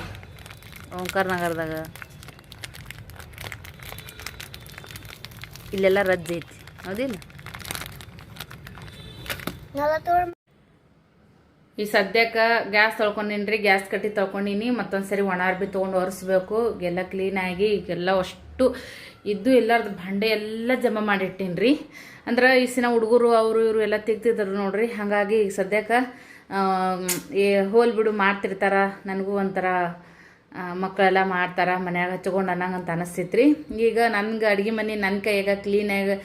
ಓಂಕಾರ ನಗರದಾಗ ಇಲ್ಲೆಲ್ಲ ರದ್ದು ಐತಿ. ಹೌದಿಲ್ಲ? ಈ ಸದ್ಯಕ್ಕೆ ಗ್ಯಾಸ್ ತೊಳ್ಕೊಂಡಿನ್ರಿ, ಗ್ಯಾಸ್ ಕಟ್ಟಿ ತೊಳ್ಕೊಂಡಿನಿ ಮತ್ತೊಂದು ಸರಿ ಒಣ ಅರ್ಬಿ ತೊಗೊಂಡು ಒರೆಸ್ಬೇಕು. ಎಲ್ಲ ಕ್ಲೀನಾಗಿ ಈಗೆಲ್ಲ ಅಷ್ಟು ಇದ್ದು ಎಲ್ಲರದ್ದು ಭಂಡೆ ಎಲ್ಲ ಜಮಾ ಮಾಡಿಟ್ಟಿನ್ರಿ. ಅಂದ್ರೆ ಈ ಸಿನ ಹುಡುಗರು, ಅವರು ಇವರು ಎಲ್ಲ ತೆಗ್ತಿದ್ರು ನೋಡ್ರಿ. ಹಾಗಾಗಿ ಈಗ ಸದ್ಯಕ್ಕೆ ಹೋಲ್ ಬಿಡು ಮಾಡ್ತಿರ್ತಾರ, ನನಗೂ ಒಂಥರ ಮಕ್ಕಳೆಲ್ಲ ಮಾಡ್ತಾರ, ಮನ್ಯಾಗ ಹಚ್ಕೊಂಡು ಅನ್ನಂಗಂತ ಅನಿಸ್ತೈತ್ರಿ. ಈಗ ನನ್ಗೆ ಅಡುಗೆ ಮನೆ ನನ್ನ ಕೈಯಾಗ ಕ್ಲೀನಾಗಿ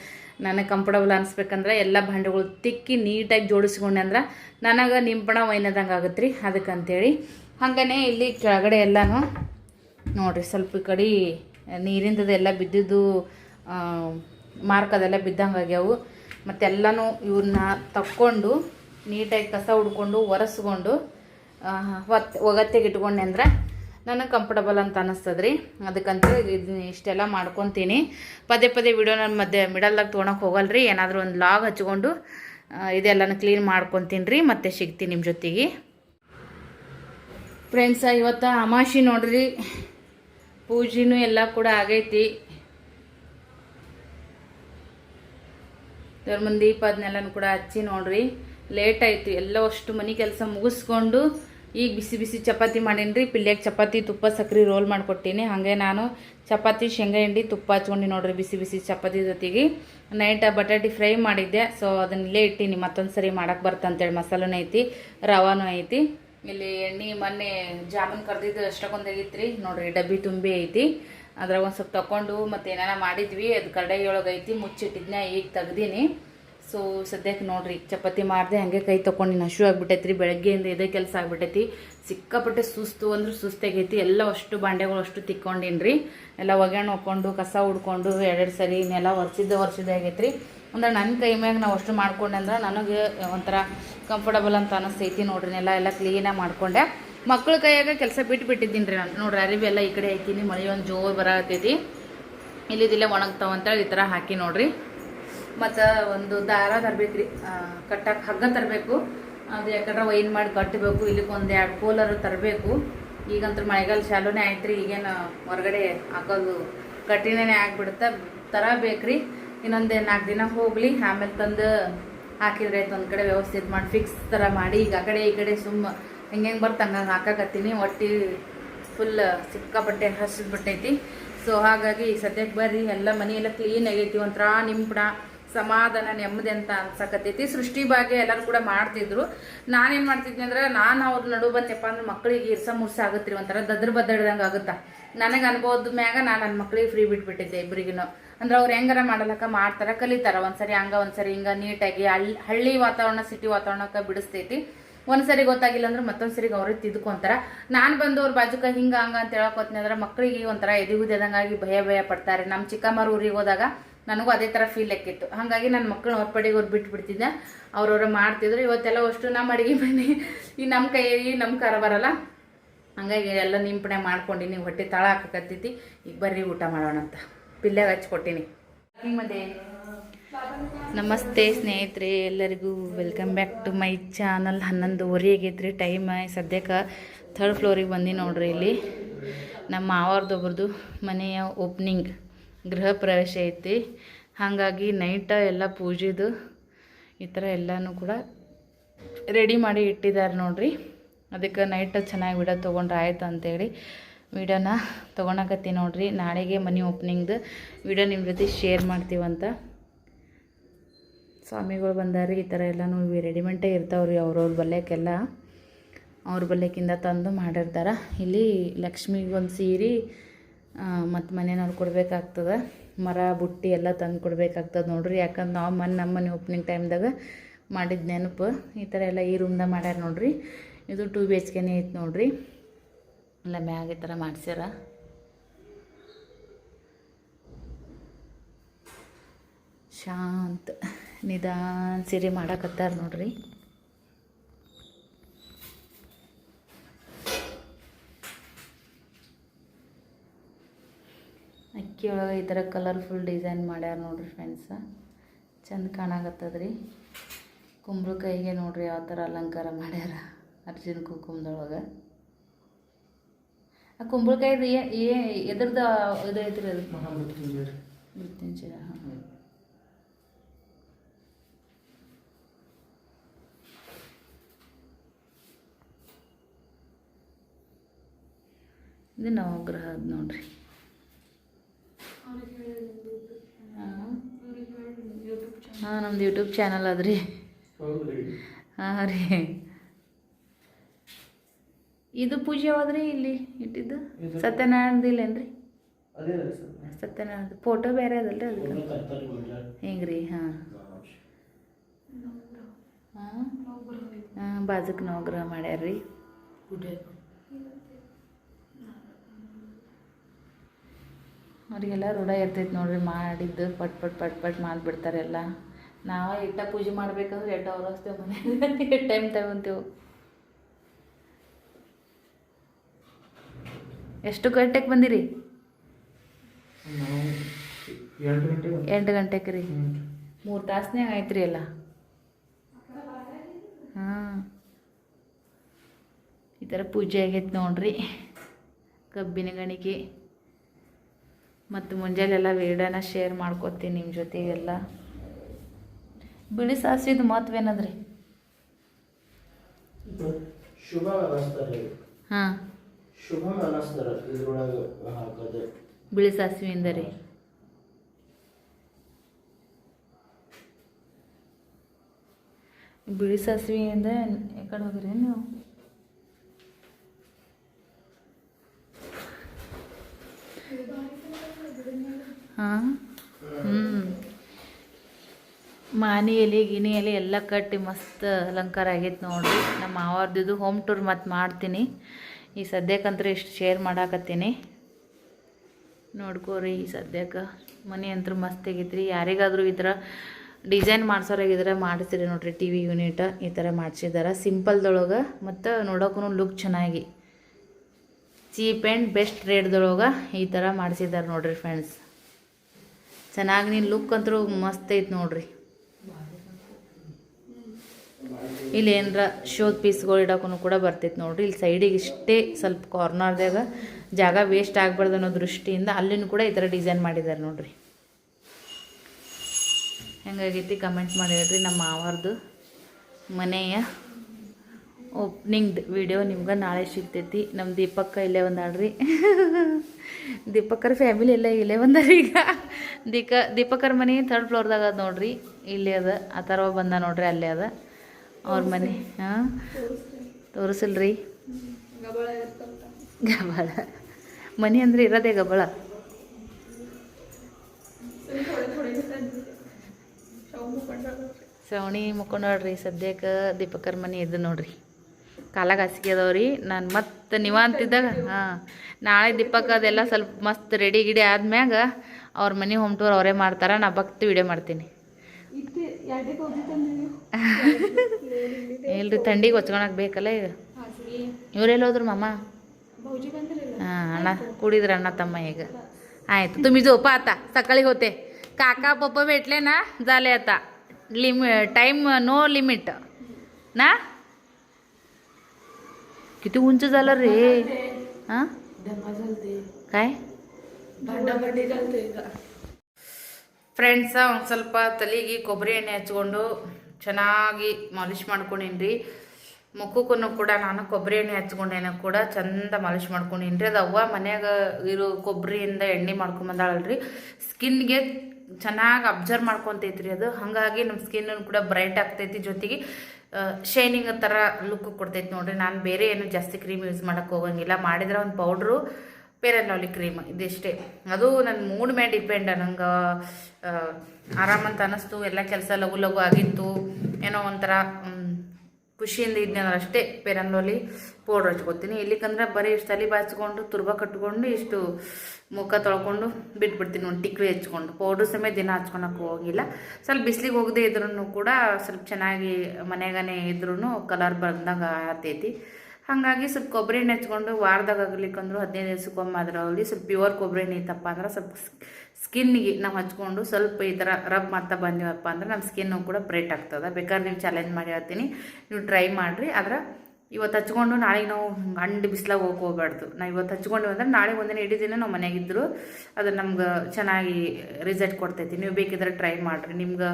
ನನಗೆ ಕಂಫರ್ಟಬಲ್ ಅನಿಸ್ಬೇಕಂದ್ರೆ ಎಲ್ಲ ಭಾಂಡೆಗಳು ತಿಕ್ಕಿ ನೀಟಾಗಿ ಜೋಡಿಸ್ಕೊಂಡೆ ಅಂದ್ರೆ ನನಗೆ ನಿಂಪಣ ಒಯ್ನದಂಗೆ ಆಗುತ್ತೆ ರೀ ಅದಕ್ಕಂತೇಳಿ. ಹಾಗೇ ಇಲ್ಲಿ ಕೆಳಗಡೆ ಎಲ್ಲನೂ ನೋಡಿರಿ ಸ್ವಲ್ಪ ಈ ಕಡೆ ನೀರಿಂದದೆಲ್ಲ ಬಿದ್ದಿದ್ದು ಮಾರ್ಕ್ ಅದೆಲ್ಲ ಬಿದ್ದಂಗೆ ಆಗ್ಯಾವು. ಮತ್ತೆಲ್ಲನೂ ಇವನ್ನ ತಕ್ಕೊಂಡು ನೀಟಾಗಿ ಕಸ ಹುಡ್ಕೊಂಡು ಒರೆಸ್ಕೊಂಡು ಹೊತ್ ಒಗತ್ತೆಗೆ ಇಟ್ಕೊಂಡೆ ಅಂದ್ರೆ ನನಗೆ ಕಂಫರ್ಟಬಲ್ ಅಂತ ಅನ್ನಿಸ್ತದೆ ರೀ ಅದಕ್ಕಂತ ಇದನ್ನ ಇಷ್ಟೆಲ್ಲ ಮಾಡ್ಕೊತೀನಿ. ಪದೇ ಪದೇ ನನ್ನ ಮಧ್ಯೆ ಮಿಡಲ್ದಾಗ ತೊಗೊಳಕ್ಕೆ ಹೋಗಲ್ಲ ರೀ ಏನಾದರೂ ಒಂದು ಲಾಗ್ ಹಚ್ಕೊಂಡು ಇದೆಲ್ಲನೂ ಕ್ಲೀನ್ ಮಾಡ್ಕೊತೀನಿ ರೀ ಮತ್ತೆ ಸಿಗ್ತೀನಿ ನಿಮ್ಮ ಜೊತೆಗೆ. ಫ್ರೆಂಡ್ಸ ಇವತ್ತು ಅಮಾಶಿ ನೋಡ್ರಿ. ಪೂಜೆನೂ ಎಲ್ಲ ಕೂಡ ಆಗೈತಿ. ದೇವ್ರ ಮುಂದೆ ದೀಪ ಕೂಡ ಹಚ್ಚಿ ನೋಡ್ರಿ. ಲೇಟ್ ಆಯಿತು. ಎಲ್ಲ ಅಷ್ಟು ಮನೆ ಕೆಲಸ ಮುಗಿಸ್ಕೊಂಡು ಈಗ ಬಿಸಿ ಬಿಸಿ ಚಪಾತಿ ಮಾಡೀನಿ ಪಿಲ್ಯಾಗ ಚಪಾತಿ, ತುಪ್ಪ, ಸಕ್ರೆ ರೋಲ್ ಮಾಡಿಕೊಟ್ಟೀನಿ. ಹಾಗೆ ನಾನು ಚಪಾತಿ, ಶೇಂಗಾ ಹಿಂಡಿ, ತುಪ್ಪ ಹಚ್ಕೊಂಡು ನೋಡ್ರಿ ಬಿಸಿ ಬಿಸಿ ಚಪಾತಿ ಜೊತೆಗೆ. ನೈಟ್ ಬಟಾಟಿ ಫ್ರೈ ಮಾಡಿದ್ದೆ. ಸೊ ಅದನ್ನ ಇಲ್ಲೇ ಇಟ್ಟೀನಿ. ಮತ್ತೊಂದು ಸರಿ ಮಾಡಕ್ಕೆ ಬರ್ತಂತೇಳಿ. ಮಸಾಲೂ ಐತಿ, ರವಾನೂ ಐತಿ. ಇಲ್ಲಿ ಎಣ್ಣೆ ಮೊನ್ನೆ ಜಾಮೂನ್ ಕರ್ದಿದ್ದು ಎಷ್ಟಕ್ಕೊಂದಾಗಿತ್ತು ರೀ ನೋಡ್ರಿ ಡಬ್ಬಿ ತುಂಬಿ ಐತಿ. ಅದ್ರಾಗ ಒಂದು ಸ್ವಲ್ಪ ತಗೊಂಡು ಮತ್ತೆ ಏನಾರ ಮಾಡಿದ್ವಿ. ಅದು ಕಡಾಯಿ ಒಳಗೆ ಐತಿ. ಮುಚ್ಚಿಟ್ಟಿದ್ನ ಈಗ ತೆಗ್ದೀನಿ. ಸೊ ಸದ್ಯಕ್ಕೆ ನೋಡ್ರಿ, ಚಪಾತಿ ಮಾಡಿದೆ ಹಂಗೆ ಕೈ ತೊಗೊಂಡಿನಿ ಹಶು ಆಗ್ಬಿಟ್ಟೈತ್ರಿ, ಬೆಳಗ್ಗೆಯಿಂದ ಇದೇ ಕೆಲಸ ಆಗ್ಬಿಟ್ಟೈತಿ. ಸಿಕ್ಕಾಪಟ್ಟೆ ಸುಸ್ತು ಅಂದ್ರೆ ಸುಸ್ತಾಗೈತಿ, ಎಲ್ಲ ಅಷ್ಟು ಬಾಂಡೆಗಳು ಅಷ್ಟು ತಿಕ್ಕೊಂಡಿನ್ರಿ. ಎಲ್ಲ ಒಗ್ಯಾಣ ಹೋಗ್ಕೊಂಡು ಕಸ ಉಡ್ಕೊಂಡು ಎರಡೆರಡು ಸರಿ ಇನ್ನೆಲ್ಲ ಒರೆಸಿದ್ದ, ಒರೆಸಿದ್ದೆ ಆಗೈತ್ರಿ. ಅಂದ್ರೆ ನನ್ನ ಕೈ ಮ್ಯಾಗ ನಾವು ಅಷ್ಟು ಮಾಡ್ಕೊಂಡೆ ಅಂದ್ರೆ ನನಗೆ ಒಂಥರ ಕಂಫರ್ಟಬಲ್ ಅಂತ ಅನಿಸ್ತೈತಿ ನೋಡ್ರಿ ಎಲ್ಲ ಎಲ್ಲ ಕ್ಲೀನಾಗಿ ಮಾಡ್ಕೊಂಡೆ. ಮಕ್ಳ ಕೈಯಾಗ ಕೆಲಸ ಬಿಟ್ಟು ಬಿಟ್ಟಿದ್ದೀನಿ ರೀ ನಾನು. ನೋಡ್ರಿ, ಅರಿವಿ ಎಲ್ಲ ಈ ಕಡೆ ಹಾಕಿನಿ, ಮಳೆ ಒಂದು ಜೋರು ಬರತೈತಿ ಇಲ್ಲಿದಿಲ್ಲ ಒಣಗ್ತಾವ ಅಂತೇಳಿ ಈ ಥರ ಹಾಕಿ ನೋಡ್ರಿ. ಮತ್ತು ಒಂದು ದಾರ ತರಬೇಕ್ರಿ. ಕಟ್ಟಕ್ಕೆ ಹಗ್ಗ ತರಬೇಕು. ಅದು ಯಾಕಂದ್ರೆ ವೈನ್ ಮಾಡಿ ಕಟ್ಟಬೇಕು ಇಲ್ಲಿಗೆ ಒಂದು ಎರಡು ಕೋಲರ್ ತರಬೇಕು. ಈಗಂತೂ ಮಳೆಗಾಲ ಶಾಲೋನೇ ಆಯ್ತು ರೀ ಈಗೇನು ಹೊರಗಡೆ ಹಾಕೋದು ಕಠಿಣನೇ ಆಗ್ಬಿಡುತ್ತೆ. ತರಬೇಕ್ರಿ. ಇನ್ನೊಂದು ನಾಲ್ಕು ದಿನ ಹೋಗಲಿ, ಆಮೇಲೆ ತಂದು ಹಾಕಿದ್ರೆ ಆಯ್ತು ಒಂದು ಕಡೆ ವ್ಯವಸ್ಥಿತ ಮಾಡಿ ಫಿಕ್ಸ್ ಥರ ಮಾಡಿ. ಈಗ ಆ ಕಡೆ ಈ ಕಡೆ ಸುಮ್ಮ ಹೆಂಗೆ ಹೆಂಗೆ ಬರ್ತ ಹಂಗೆ ಹಾಕಕತ್ತೀನಿ. ಒಟ್ಟಿ ಫುಲ್ ಸಿಕ್ಕಾಪಟ್ಟೆ ಹಸಿದ್ಬಿಟ್ಟೈತಿ ಸೊ ಹಾಗಾಗಿ ಸದ್ಯಕ್ಕೆ ಬರ್ರಿ, ಎಲ್ಲ ಮನೆ ಎಲ್ಲ ಕ್ಲೀನ್ ಆಗೈತಿ. ಒಂಥರ ನಿಂಪಣ ಸಮಾಧಾನ, ನೆಮ್ಮದಿ ಅಂತ ಅನ್ಸಕತ್ತೈತಿ. ಸೃಷ್ಟಿ ಭಾಗ್ಯ ಎಲ್ಲರೂ ಕೂಡ ಮಾಡ್ತಿದ್ರು. ನಾನೇನ್ ಮಾಡ್ತಿದ್ನಿ ಅಂದ್ರೆ, ನಾನು ಅವ್ರ ನಡು ಬಂದೆಪ್ಪ ಅಂದ್ರೆ ಮಕ್ಕಳಿಗೆ ಇರ್ಸ ಮುರ್ಸ ಆಗತ್ರಿ ಒಂಥರ ದದ್ರ ಬದ್ದಡ್ದಂಗೆ ಆಗುತ್ತಾ. ನನಗೆ ಅನ್ಬೋದ ಮ್ಯಾಗ ನಾನು ನನ್ನ ಮಕ್ಳಿಗೆ ಫ್ರೀ ಬಿಟ್ಬಿಟ್ಟಿದ್ದೆ ಇಬ್ಬರಿಗಿನ ಅಂದ್ರೆ ಅವ್ರು ಹೆಂಗಾರ ಮಾಡಲಕ್ಕ ಮಾಡ್ತಾರ, ಕಲಿತಾರ. ಒಂದ್ಸರಿ ಹಂಗ, ಒಂದ್ಸರಿ ಹಿಂಗ ನೀಟಾಗಿ ಹಳ್ಳಿ ವಾತಾವರಣ ಸಿಟಿ ವಾತಾವರಣಕ್ಕೆ ಬಿಡಿಸ್ತೈತಿ. ಒಂದ್ಸರಿ ಗೊತ್ತಾಗಿಲ್ಲ ಅಂದ್ರೆ ಮತ್ತೊಂದ್ಸರಿ ಅವ್ರೇ ತಿದ್ಕೊಂತಾರ. ನಾನು ಬಂದು ಅವ್ರ ಬಾಜುಕ ಹಿಂಗ, ಹಂಗ ಅಂತ ಹೇಳಕೋತ್ನಿ ಅಂದ್ರೆ ಮಕ್ಕಳಿಗೆ ಒಂಥರ ಎದಿಗುದಂಗಾಗಿ ಭಯ ಭಯ ಪಡ್ತಾರೆ. ನಮ್ಮ ಚಿಕ್ಕಮ್ಮರ ಊರಿಗೆ ಹೋದಾಗ ನನಗೂ ಅದೇ ಥರ ಫೀಲ್ ಆಕಿತ್ತು ಹಾಗಾಗಿ ನನ್ನ ಮಕ್ಕಳು ಅವ್ರ ಪಡೆಗೆ ಅವ್ರು ಬಿಟ್ಟು ಬಿಡ್ತಿದ್ದೆ ಅವ್ರವ್ರ ಮಾಡ್ತಿದ್ರು. ಇವತ್ತೆಲ್ಲ ಅಷ್ಟು ನಮ್ಮ ಅಡುಗೆ ಮನೆ ಈ ನಮ್ಮ ಕೈ ನಮ್ಮ ಕಾರ ಬರಲ್ಲ ಹಂಗಾಗಿ ಎಲ್ಲ ನಿಂಪಣೆ ಮಾಡ್ಕೊಂಡಿನಿ ಹೊಟ್ಟೆ ತಳ ಹಾಕಕತ್ತೈತಿ ಈಗ ಬರ್ರಿ ಊಟ ಮಾಡೋಣ ಅಂತ. ಪಿಲ್ಲೆಗೆ ಹಚ್ಕೊಟ್ಟಿನಿ. ಮದೇ ನಮಸ್ತೆ ಸ್ನೇಹಿತರೆ ಎಲ್ಲರಿಗೂ welcome back to my channel ಹನ್ನೊಂದುವರೆ ಆಗೈತ್ರಿ ಟೈಮ್ ಸದ್ಯಕ್ಕೆ ಥರ್ಡ್ ಫ್ಲೋರಿಗೆ ಬಂದು ನೋಡ್ರಿ ಇಲ್ಲಿ. ನಮ್ಮ ಮಾವಾರ್ದೊಬ್ರದ್ದು ಮನೆಯ ಓಪ್ನಿಂಗ್ ಗೃಹ ಪ್ರವೇಶ ಐತಿ ಹಾಗಾಗಿ ನೈಟ ಎಲ್ಲ ಪೂಜೆದು ಈ ಥರ ಎಲ್ಲನೂ ಕೂಡ ರೆಡಿ ಮಾಡಿ ಇಟ್ಟಿದ್ದಾರೆ ನೋಡ್ರಿ. ಅದಕ್ಕೆ ನೈಟ್ ಚೆನ್ನಾಗಿ ವಿಡಿಯೋ ತೊಗೊಂಡ್ರೆ ಆಯ್ತು ಅಂತೇಳಿ ವಿಡಿಯೋನ ತೊಗೊಳಕತ್ತಿ ನೋಡ್ರಿ. ನಾಳೆಗೆ ಮನೆ ಓಪನಿಂಗ್ದು ವಿಡಿಯೋ ನಿಮ್ಮ ಜೊತೆ ಶೇರ್ ಮಾಡ್ತೀವಂತ ಸ್ವಾಮಿಗಳು ಬಂದಾರಿ ಈ ಥರ ಎಲ್ಲನೂ ರೆಡಿಮೆಂಟೇ ಇರ್ತಾವ್ರಿ ಅವ್ರವ್ರ ಬಲ್ಯಕ್ಕೆಲ್ಲ ಅವ್ರ ಬಲ್ಯಕ್ಕಿಂದ ತಂದು ಮಾಡಿರ್ತಾರೆ. ಇಲ್ಲಿ ಲಕ್ಷ್ಮಿಗೊಂದು ಸೀರೆ ಮತ್ತು ಮನೆಯವ್ರು ಕೊಡಬೇಕಾಗ್ತದ. ಮರ, ಬುಟ್ಟಿ ಎಲ್ಲ ತಂದು ಕೊಡಬೇಕಾಗ್ತದೆ ನೋಡ್ರಿ. ಯಾಕಂದ್ರೆ ನಾವು ಮನೆ ನಮ್ಮ ಮನೆ ಓಪನಿಂಗ್ ಟೈಮ್ದಾಗ ಮಾಡಿದ ನೆನಪು. ಈ ಥರ ಎಲ್ಲ ಈ ರೂಮ್ದಾಗ ಮಾಡ್ಯಾರ ನೋಡ್ರಿ. ಇದು ಟೂ ಬಿ ಎಚ್ ಕೆನೇ ಐತೆ ನೋಡ್ರಿ. ಎಲ್ಲ ಮ್ಯಾಗ ಈ ಥರ ಮಾಡ್ಸ್ಯಾರ. ಶಾಂತ ನಿಧಾನ ಸಿರಿ ಮಾಡಕತ್ತಾರ ನೋಡ್ರಿ. ಅಕ್ಕಿ ಒಳಗೆ ಈ ಥರ ಕಲರ್ಫುಲ್ ಡಿಸೈನ್ ಮಾಡ್ಯಾರ ನೋಡ್ರಿ ಫ್ರೆಂಡ್ಸ ಚಂದ ಕಾಣಾಕತ್ತದ್ರಿ. ಕುಂಬಳಕಾಯಿಗೆ ನೋಡ್ರಿ ಯಾವ ಥರ ಅಲಂಕಾರ ಮಾಡ್ಯಾರ ಅರ್ಜುನ್ ಕುಂಕುಮದೊಳಗೆ. ಆ ಕುಂಬಳಕಾಯಿದು ಏ ಏ ಎದ್ರದ್ದು ಇದು ಐತ್ರಿ ಅದು? ಮೃತ್ಯುಂಜಯ ಹಾಂ. ಇದು ನವಗ್ರಹದ ನೋಡ್ರಿ. ಹಾಂ ನಮ್ದು ಯೂಟ್ಯೂಬ್ ಚಾನಲ್ ಅದ್ರಿ. ಹಾಂ ರೀ. ಇದು ಪೂಜೆ ಯಾವ್ದ್ರಿ ಇಲ್ಲಿ ಇಟ್ಟಿದ್ದು? ಸತ್ಯನಾರಾಯಣದ ಇಲ್ಲೇನ್ರಿ ಸತ್ಯನಾರಾಯಣದ. ಫೋಟೋ ಬೇರೆ ಅದಲ್ರಿ ಅದಕ್ಕೆ? ಹೆಂಗ್ರಿ? ಹಾಂ. ಹಾಂ. ಹಾಂ ಬಾಜಕ್ ನವಗ್ರಹ ಮಾಡ್ಯಾರ್ರಿ. ಅವ್ರಿಗೆಲ್ಲ ರೂಢ ಇರ್ತೈತೆ ನೋಡಿರಿ, ಮಾಡಿದ್ದು ಪಟ್ ಪಟ್ ಪಟ್ ಪಟ್ ಮಾಡಿಬಿಡ್ತಾರೆ ಎಲ್ಲ. ನಾವು ಇಟ್ಟ ಪೂಜೆ ಮಾಡ್ಬೇಕಂದ್ರೆ ಎಟ್ಟ ಅವ್ರು ಹಚ್ತೇವೆ ಮನೆ ಟೈಮ್ ತಗೊಂತೇವೆ. ಎಷ್ಟು ಗಂಟೆಗೆ ಬಂದಿರಿ? ಎಂಟು ಗಂಟೆಗೆ ರೀ. ಮೂರು ತಾಸನೇ ಆಯ್ತು ರೀ ಎಲ್ಲ. ಹಾಂ. ಈ ಥರ ಪೂಜೆ ಆಗೈತೆ ನೋಡ್ರಿ. ಕಬ್ಬಿನ ಗಣಿಕೆ ಮತ್ತು ಮುಂಜಾನೆಲ್ಲ ವೀಡಿಯೋನ ಶೇರ್ ಮಾಡ್ಕೊತೀನಿ ನಿಮ್ಮ ಜೊತೆಗೆಲ್ಲ. ಬಿಳಿ ಸಾಸಿವೆದು ಮಹತ್ವೇನದ್ರಿ? ಶುಭ ಹಾಂ. ಶುಭ ಹಾಕೋದು. ಬಿಳಿ ಸಾಸಿವೆಯಿಂದ ರೀ ಬಿಳಿ ಸಾಸಿವೆಯಿಂದ ಯಾಕಡೆ ಹೋಗ್ರಿ ನೀವು? ಹಾಂ? ಹ್ಞೂ ಮಾನಿ ಎಲೆ, ಗಿನಿ ಎಲೆ ಎಲ್ಲ ಕಟ್ಟಿ ಮಸ್ತ್ ಅಲಂಕಾರ ಆಗೈತೆ ನೋಡ್ರಿ. ನಮ್ಮ ಮಾವಾರ್ದಿದ್ದು ಹೋಮ್ ಟೂರ್ ಮತ್ತು ಮಾಡ್ತೀನಿ. ಈ ಸದ್ಯಕ್ಕಂತೂ ಇಷ್ಟು ಶೇರ್ ಮಾಡಾಕತ್ತೀನಿ. ನೋಡ್ಕೋರಿ ಈ ಸದ್ಯಕ್ಕೆ. ಮನೆ ಅಂತೂ ಮಸ್ತ್ ಆಗೈತ್ರಿ. ಯಾರಿಗಾದರೂ ಈ ಥರ ಡಿಸೈನ್ ಮಾಡ್ಸೋರಾಗಿದ್ರೆ ಮಾಡಿಸ್ತೀರಿ ನೋಡ್ರಿ ಟಿ ವಿ ಯೂನಿಟ್ ಈ ಥರ ಮಾಡಿಸಿದಾರೆ. ಸಿಂಪಲ್ದೊಳಗೆ ಮತ್ತು ನೋಡೋಕ್ಕೂ ಲುಕ್ ಚೆನ್ನಾಗಿ. ಚೀಪ್ ಆ್ಯಂಡ್ ಬೆಸ್ಟ್ ರೇಟ್ದೊಳಗೆ ಈ ಥರ ಮಾಡಿಸಿದ್ದಾರೆ ನೋಡ್ರಿ ಫ್ರೆಂಡ್ಸ್ ಚೆನ್ನಾಗಿ ನೀನು ಲುಕ್ ಅಂತೂ ಮಸ್ತ್ ಐತೆ ನೋಡ್ರಿ. ಇಲ್ಲಿ ಏನರ ಶೋದ್ ಪೀಸ್ಗಳು ಇಡೋಕ್ಕೂ ಕೂಡ ಬರ್ತೈತೆ ನೋಡ್ರಿ. ಇಲ್ಲಿ ಸೈಡಿಗೆ ಇಷ್ಟೇ ಸ್ವಲ್ಪ ಕಾರ್ನರ್ದಾಗ ಜಾಗ ವೇಸ್ಟ್ ಆಗಬಾರ್ದು ಅನ್ನೋ ದೃಷ್ಟಿಯಿಂದ ಅಲ್ಲಿನೂ ಕೂಡ ಈ ಥರ ಡಿಸೈನ್ ಮಾಡಿದ್ದಾರೆ ನೋಡ್ರಿ. ಹೆಂಗಾಗೈತಿ ಕಮೆಂಟ್ ಮಾಡಿ ಹೇಳ್ರಿ. ನಮ್ಮ ಮಾವಾರ್ದು ಮನೆಯ ಓಪ್ನಿಂಗ್ ವಿಡಿಯೋ ನಿಮ್ಗೆ ನಾಳೆ ಸಿಗ್ತೈತಿ. ನಮ್ಮ ದೀಪಕ್ಕ ಇಲ್ಲೇ ಒಂದಾಳ್ರಿ ದೀಪಕ್ಕರ ಫ್ಯಾಮಿಲಿ ಎಲ್ಲ ಇಲ್ಲೇ ಬಂದಾರ ಈಗ. ದೀಕ, ದೀಪಕ್ಕರ ಮನೆ ಥರ್ಡ್ ಫ್ಲೋರ್ದಾಗ ಅದ ನೋಡ್ರಿ. ಇಲ್ಲೇ ಅದ. ಆ ಥರ ಬಂದ ನೋಡ್ರಿ ಅಲ್ಲೇ ಅದ. ಅವ್ರ ಮನೆ, ಹಾಂ? ತೋರಿಸಲ್ರಿ. ಗಬಳ. ಮನೆ ಅಂದ್ರೆ ಇರೋದೇ ಗಬಳ. ಸವಣಿ ಮುಕ್ಕೊಂಡೋಡ್ರಿ ಸದ್ಯಕ್ಕೆ ದೀಪಕ್ಕರ ಮನೆ ಇದು ನೋಡ್ರಿ. ಕಾಲಾಗ ಹಾಸಿಗೆ ಅದಾವ್ರಿ ನಾನು ಮತ್ತೆ ನೀವ ಅಂತಿದ್ದಾಗ ಹಾಂ ನಾಳೆ ದೀಪಕ್ ಅದೆಲ್ಲ ಸ್ವಲ್ಪ ಮಸ್ತ್ ರೆಡಿ ಗಿಡಿ ಆದ್ಮ್ಯಾಗ ಅವ್ರ ಮನೆ ಹೋಮ್ ಟೂರ್ ಅವರೇ ಮಾಡ್ತಾರ ನಾ ಭಕ್ತಿ ವಿಡಿಯೋ ಮಾಡ್ತೀನಿ ಇಲ್ರಿ ಥಂಡಿಗೆ ಹೊಚ್ಕೊಳಕ್ ಬೇಕಲ್ಲ ಈಗ ಇವರೆಲ್ಲ ಹೋದ್ರು ಮಾಮ ಹಾಂ ಅಣ್ಣ ಕುಡಿದ್ರ ಅಣ್ಣ ತಮ್ಮ ಈಗ ಆಯ್ತು तुम्ही झोपा आता सकाळी होते काका पप्पा भेटले ना झाले आता लिमि टाईम नो लिमिट ना किती उंच झालं रे हां काय ಫ್ರೆಂಡ್ಸ ಒಂದು ಸ್ವಲ್ಪ ತಲೆಗೆ ಕೊಬ್ಬರಿ ಎಣ್ಣೆ ಹಚ್ಕೊಂಡು ಚೆನ್ನಾಗಿ ಮಾಲಿಷ್ ಮಾಡ್ಕೊಂಡೀನಿ ಮುಖಕ್ಕೂ ಕೂಡ ನಾನು ಕೊಬ್ಬರಿ ಎಣ್ಣೆ ಹಚ್ಕೊಂಡೇನ ಕೂಡ ಚಂದ ಮಾಲಿಷ್ ಮಾಡ್ಕೊಂಡೀನಿ ಅದು ಅವ್ವ ಮನ್ಯಾಗ ಇರೋ ಕೊಬ್ಬರಿಯಿಂದ ಎಣ್ಣೆ ಮಾಡ್ಕೊಂಬಂದಾಳಲ್ರಿ ಸ್ಕಿನ್ಗೆ ಚೆನ್ನಾಗಿ ಅಬ್ಸರ್ವ್ ಮಾಡ್ಕೊತೈತ್ರಿ ಅದು ಹಾಗಾಗಿ ನಮ್ಮ ಸ್ಕಿನ್ ಕೂಡ ಬ್ರೈಟ್ ಆಗ್ತೈತಿ ಜೊತೆಗೆ ಶೈನಿಂಗ್ ಥರ ಲುಕ್ ಕೊಡ್ತೈತೆ ನೋಡಿರಿ. ನಾನು ಬೇರೆ ಏನು ಜಾಸ್ತಿ ಕ್ರೀಮ್ ಯೂಸ್ ಮಾಡೋಕ್ಕೆ ಹೋಗಂಗಿಲ್ಲ. ಮಾಡಿದ್ರೆ ಒಂದು ಪೌಡ್ರು ಪೇರನ್ ಕ್ರೀಮ್ ಇದಿಷ್ಟೇ. ಅದು ನನ್ನ ಮೂಡ್ ಮೇಲೆ ಡಿಪೆಂಡ್ ನಂಗೆ ಆರಾಮಂತ ಅನ್ನಿಸ್ತು ಎಲ್ಲ ಕೆಲಸ ಲಘು ಲಘು ಆಗಿತ್ತು. ಏನೋ ಒಂಥರ ಖುಷಿಯಿಂದ ಇದ್ನಂದ್ರೆ ಅಷ್ಟೇ ಪೇರನ್ ಪೌಡ್ರ್ ಹಚ್ಕೊತೀನಿ. ಇಲ್ಲಿಕಂದ್ರೆ ಬರೀ ಇಷ್ಟು ತಲೆ ಬಾಚ್ಕೊಂಡು, ತುರ್ಬ ಕಟ್ಕೊಂಡು, ಇಷ್ಟು ಮುಖ ತೊಳ್ಕೊಂಡು ಬಿಟ್ಬಿಡ್ತೀನಿ ಒಂದು ಟಿಕ್ಲಿ ಹಚ್ಕೊಂಡು. ಪೌಡ್ರ್ ಸಮೇತ ದಿನ ಹಚ್ಕೊಳಕ್ಕೆ ಹೋಗಿಲ್ಲ. ಸ್ವಲ್ಪ ಬಿಸಿಲಿಗೆ ಹೋಗದೆ ಇದ್ರೂ ಕೂಡ ಸ್ವಲ್ಪ ಚೆನ್ನಾಗಿ ಮನೆಗಾನೆ ಇದ್ರೂ ಕಲರ್ ಬಂದಾಗ ಆತೈತಿ. ಹಾಗಾಗಿ ಸ್ವಲ್ಪ ಕೊಬ್ಬರಿ ಎಣ್ಣೆ ಹಚ್ಕೊಂಡು ವಾರದಾಗ ಆಗ್ಲಿಕ್ಕಂದ್ರೂ ಹದಿನೈದು ದಿವ್ಸಕ್ಕೊಮ್ಮೆ ಸ್ವಲ್ಪ ಪ್ಯೂರ್ ಕೊಬ್ಬರಿ ಎಣ್ಣೆ ಇತ್ತಪ್ಪ ಅಂದ್ರೆ ಸ್ವಲ್ಪ ಸ್ಕಿನ್ನಿಗೆ ನಾವು ಹಚ್ಕೊಂಡು ಸ್ವಲ್ಪ ಈ ಥರ ರಬ್ ಮಾಡ್ತಾ ಬಂದೀವಪ್ಪ ಅಂದ್ರೆ ನಮ್ಮ ಸ್ಕಿನ್ನು ಕೂಡ ಬ್ರೈಟ್ ಆಗ್ತದೆ. ಬೇಕಾದ್ರೆ ನೀವು ಚಾಲೆಂಜ್ ಮಾಡಿ ಹೇಳ್ತೀನಿ. ನೀವು ಟ್ರೈ ಮಾಡಿರಿ. ಆದ್ರೆ ಇವತ್ತು ಹಚ್ಕೊಂಡು ನಾಳೆಗೆ ನಾವು ಅಂಡು ಬಿಸಿಲಾಗ ಹೋಗಿ ಹೋಗ್ಬಾರ್ದು. ನಾವು ಇವತ್ತು ಹಚ್ಕೊಂಡು ಅಂದ್ರೆ ನಾಳೆ ಒಂದಿನ ಇಡೀ ದಿನ ನಾವು ಮನೆಯಾಗಿದ್ದರು ಅದು ನಮ್ಗೆ ಚೆನ್ನಾಗಿ ರಿಸಲ್ಟ್ ಕೊಡ್ತೈತಿ. ನೀವು ಬೇಕಿದ್ರೆ ಟ್ರೈ ಮಾಡಿರಿ. ನಿಮ್ಗೆ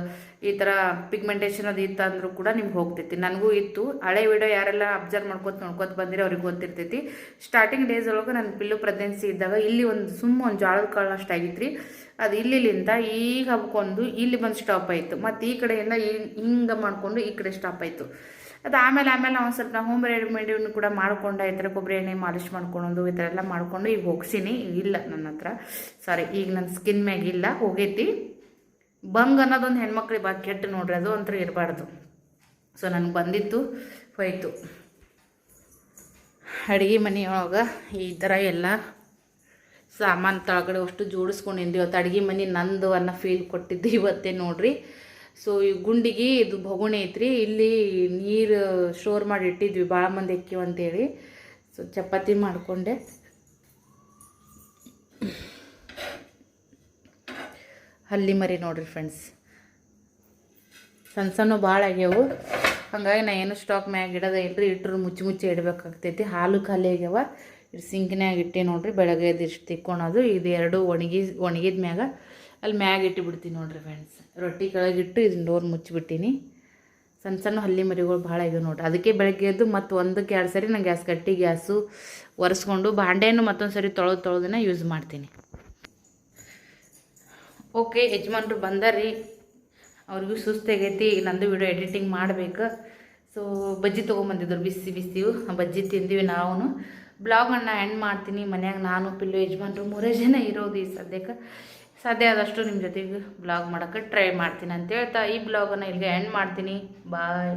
ಈ ಥರ ಪಿಗ್ಮೆಂಟೇಷನ್ ಅದು ಇತ್ತು ಅಂದರೂ ಕೂಡ ನಿಮ್ಗೆ ಹೋಗ್ತೈತಿ. ನನಗೂ ಇತ್ತು. ಹಳೆ ವಿಡಿಯೋ ಯಾರೆಲ್ಲ ಅಬ್ಸರ್ವ್ ಮಾಡ್ಕೊತ ನೋಡ್ಕೊತ ಬಂದಿರೋ ಅವ್ರಿಗೆ ಗೊತ್ತಿರ್ತೈತಿ. ಸ್ಟಾರ್ಟಿಂಗ್ ಡೇಸ್ ಒಳಗೆ ನನ್ನ ಪಿಲ್ಲು ಪ್ರೆಗ್ನೆನ್ಸಿ ಇದ್ದಾಗ ಇಲ್ಲಿ ಒಂದು ಸುಮ್ಮ ಒಂದು ಜಾಳದ ಕಾಳು ಅಷ್ಟಾಗಿತ್ತು ಅದು ಇಲ್ಲಿಂದ ಈಗ ಹಬ್ಕೊಂಡು ಇಲ್ಲಿ ಬಂದು ಸ್ಟಾಪ್ ಆಯಿತು. ಮತ್ತು ಈ ಕಡೆಯಿಂದ ಹಿಂಗೆ ಮಾಡಿಕೊಂಡು ಈ ಕಡೆ ಸ್ಟಾಪ್ ಆಯಿತು. ಅದು ಆಮೇಲೆ ಆಮೇಲೆ ನಾವು ಸ್ವಲ್ಪ ಹೋಮ್ ರೆಡಿಮೇಡನ್ನು ಕೂಡ ಮಾಡ್ಕೊಂಡು, ಈ ಥರ ಕೊಬ್ಬರಿ ಎಣ್ಣೆ ಮಾಲಿಶ್ ಮಾಡ್ಕೊಳೋದು ಈ ಥರ ಎಲ್ಲ ಮಾಡ್ಕೊಂಡು ಈಗ ಹೋಗ್ಸೀನಿ. ಇಲ್ಲ ನನ್ನ ಹತ್ರ. ಸಾರಿ ಈಗ ನನ್ನ ಸ್ಕಿನ್ ಮ್ಯಾಗ ಇಲ್ಲ, ಹೋಗೈತಿ. ಬಂಗ್ ಅನ್ನೋದೊಂದು ಹೆಣ್ಮಕ್ಳಿಗೆ ಬಾ ಕೆಟ್ಟು ನೋಡ್ರಿ, ಅದು ಅಂತ ಇರಬಾರ್ದು. ಸೊ ನನಗೆ ಬಂದಿತ್ತು, ಹೋಯ್ತು. ಅಡುಗೆ ಮನೆಯೊಳಗೆ ಈ ಥರ ಎಲ್ಲ ಸಾಮಾನು ತಳಗಡೆ ಅಷ್ಟು ಜೋಡಿಸ್ಕೊಂಡಿದ್ವಿ ಇವತ್ತು ಅಡುಗೆ ಮನೆ ನಂದು ಅನ್ನೋ ಫೀಲ್ ಕೊಟ್ಟಿದ್ದು ಇವತ್ತೇ ನೋಡ್ರಿ. ಸೊ ಈ ಗುಂಡಿಗೆ ಇದು ಭಗುಣಿ ಐತ್ರಿ. ಇಲ್ಲಿ ನೀರು ಸ್ಟೋರ್ ಮಾಡಿ ಇಟ್ಟಿದ್ವಿ ಭಾಳ ಮಂದಿ ಎಕ್ಕಿವ್ ಅಂತೇಳಿ. ಸೊ ಚಪಾತಿ ಮಾಡಿಕೊಂಡೆ. ಹಲ್ಲಿ ಮರಿ ನೋಡ್ರಿ ಫ್ರೆಂಡ್ಸ್ ಸಣ್ಣ ಸಣ್ಣ ಭಾಳ ಆಗ್ಯಾವು. ಹಾಗಾಗಿ ನಾ ಏನು ಸ್ಟಾಕ್ ಮ್ಯಾಗ ಇಡೋದ ಇಲ್ರಿ ಇಟ್ಟರು ಮುಚ್ಚಿ ಮುಚ್ಚಿ ಇಡಬೇಕಾಗ್ತೈತಿ. ಹಾಲು ಖಾಲಿ ಆಗ್ಯಾವ. ಇಟ್ಟು ಸಿಂಕ್ನ್ಯಾಗ ಇಟ್ಟೆ ನೋಡ್ರಿ, ಬೆಳಗ್ಗೆ ಎದ್ದು ಇಷ್ಟು ತಿಕ್ಕೊಳೋದು ಇದು ಎರಡು ಒಣಗಿ ಒಣಗಿದ ಮ್ಯಾಗ ಅಲ್ಲಿ ಮ್ಯಾಗ ಇಟ್ಟು ಬಿಡ್ತೀನಿ ನೋಡ್ರಿ ಫ್ರೆಂಡ್ಸ್ ರೊಟ್ಟಿ ಕೆಳಗಿಟ್ಟು ಇದನ್ನ ಡೋರ್ ಮುಚ್ಚಿಬಿಟ್ಟಿನಿ. ಸಣ್ಣ ಸಣ್ಣ ಹಲ್ಲಿ ಮರಿಗಳು ಭಾಳ ಇದ್ದವು ನೋಡ್ರಿ. ಅದಕ್ಕೆ ಬೆಳಗ್ಗೆ ಎದ್ದು ಮತ್ತು ಒಂದಕ್ಕೆ ಎರಡು ಸರಿ ನಾನು ಗ್ಯಾಸ್ ಕಟ್ಟಿ ಗ್ಯಾಸು ಒರೆಸ್ಕೊಂಡು ಬಾಂಡೆಯನ್ನು ಮತ್ತೊಂದು ಸರಿ ತೊಳೆದು ತೊಳೆದನ್ನ ಯೂಸ್ ಮಾಡ್ತೀನಿ. ಓಕೆ ಯಜಮಾನ್ರು ಬಂದಾರಿ. ಅವ್ರಿಗೂ ಸುಸ್ತಾಗೈತಿ ಈಗ ನಂದು ವಿಡಿಯೋ ಎಡಿಟಿಂಗ್ ಮಾಡ್ಬೇಕು. ಸೊ ಬಜ್ಜಿ ತೊಗೊಂಬಂದಿದ್ರು ಬಿಸಿ ಬಿಸಿವು ಬಜ್ಜಿ ತಿಂದಿವಿ ನಾವು ಬ್ಲಾಗನ್ನು ಎಂಡ್ ಮಾಡ್ತೀನಿ. ಮನ್ಯಾಗ ನಾನು, ಪಿಲ್ಲು, ಯಜಮಾನ್ರು ಮೂರೇ ಜನ ಇರೋದು ಈ ಸದ್ಯಕ್ಕೆ. ಸಾಧ್ಯ ಆದಷ್ಟು ನಿಮ್ಮ ಜೊತೆಗೆ ಬ್ಲಾಗ್ ಮಾಡೋಕ್ಕೆ ಟ್ರೈ ಮಾಡ್ತೀನಿ ಅಂತ ಹೇಳ್ತಾ ಈ ಬ್ಲಾಗನ್ನು ಇಲ್ಲಿಗೆ ಎಂಡ್ ಮಾಡ್ತೀನಿ. ಬಾಯ್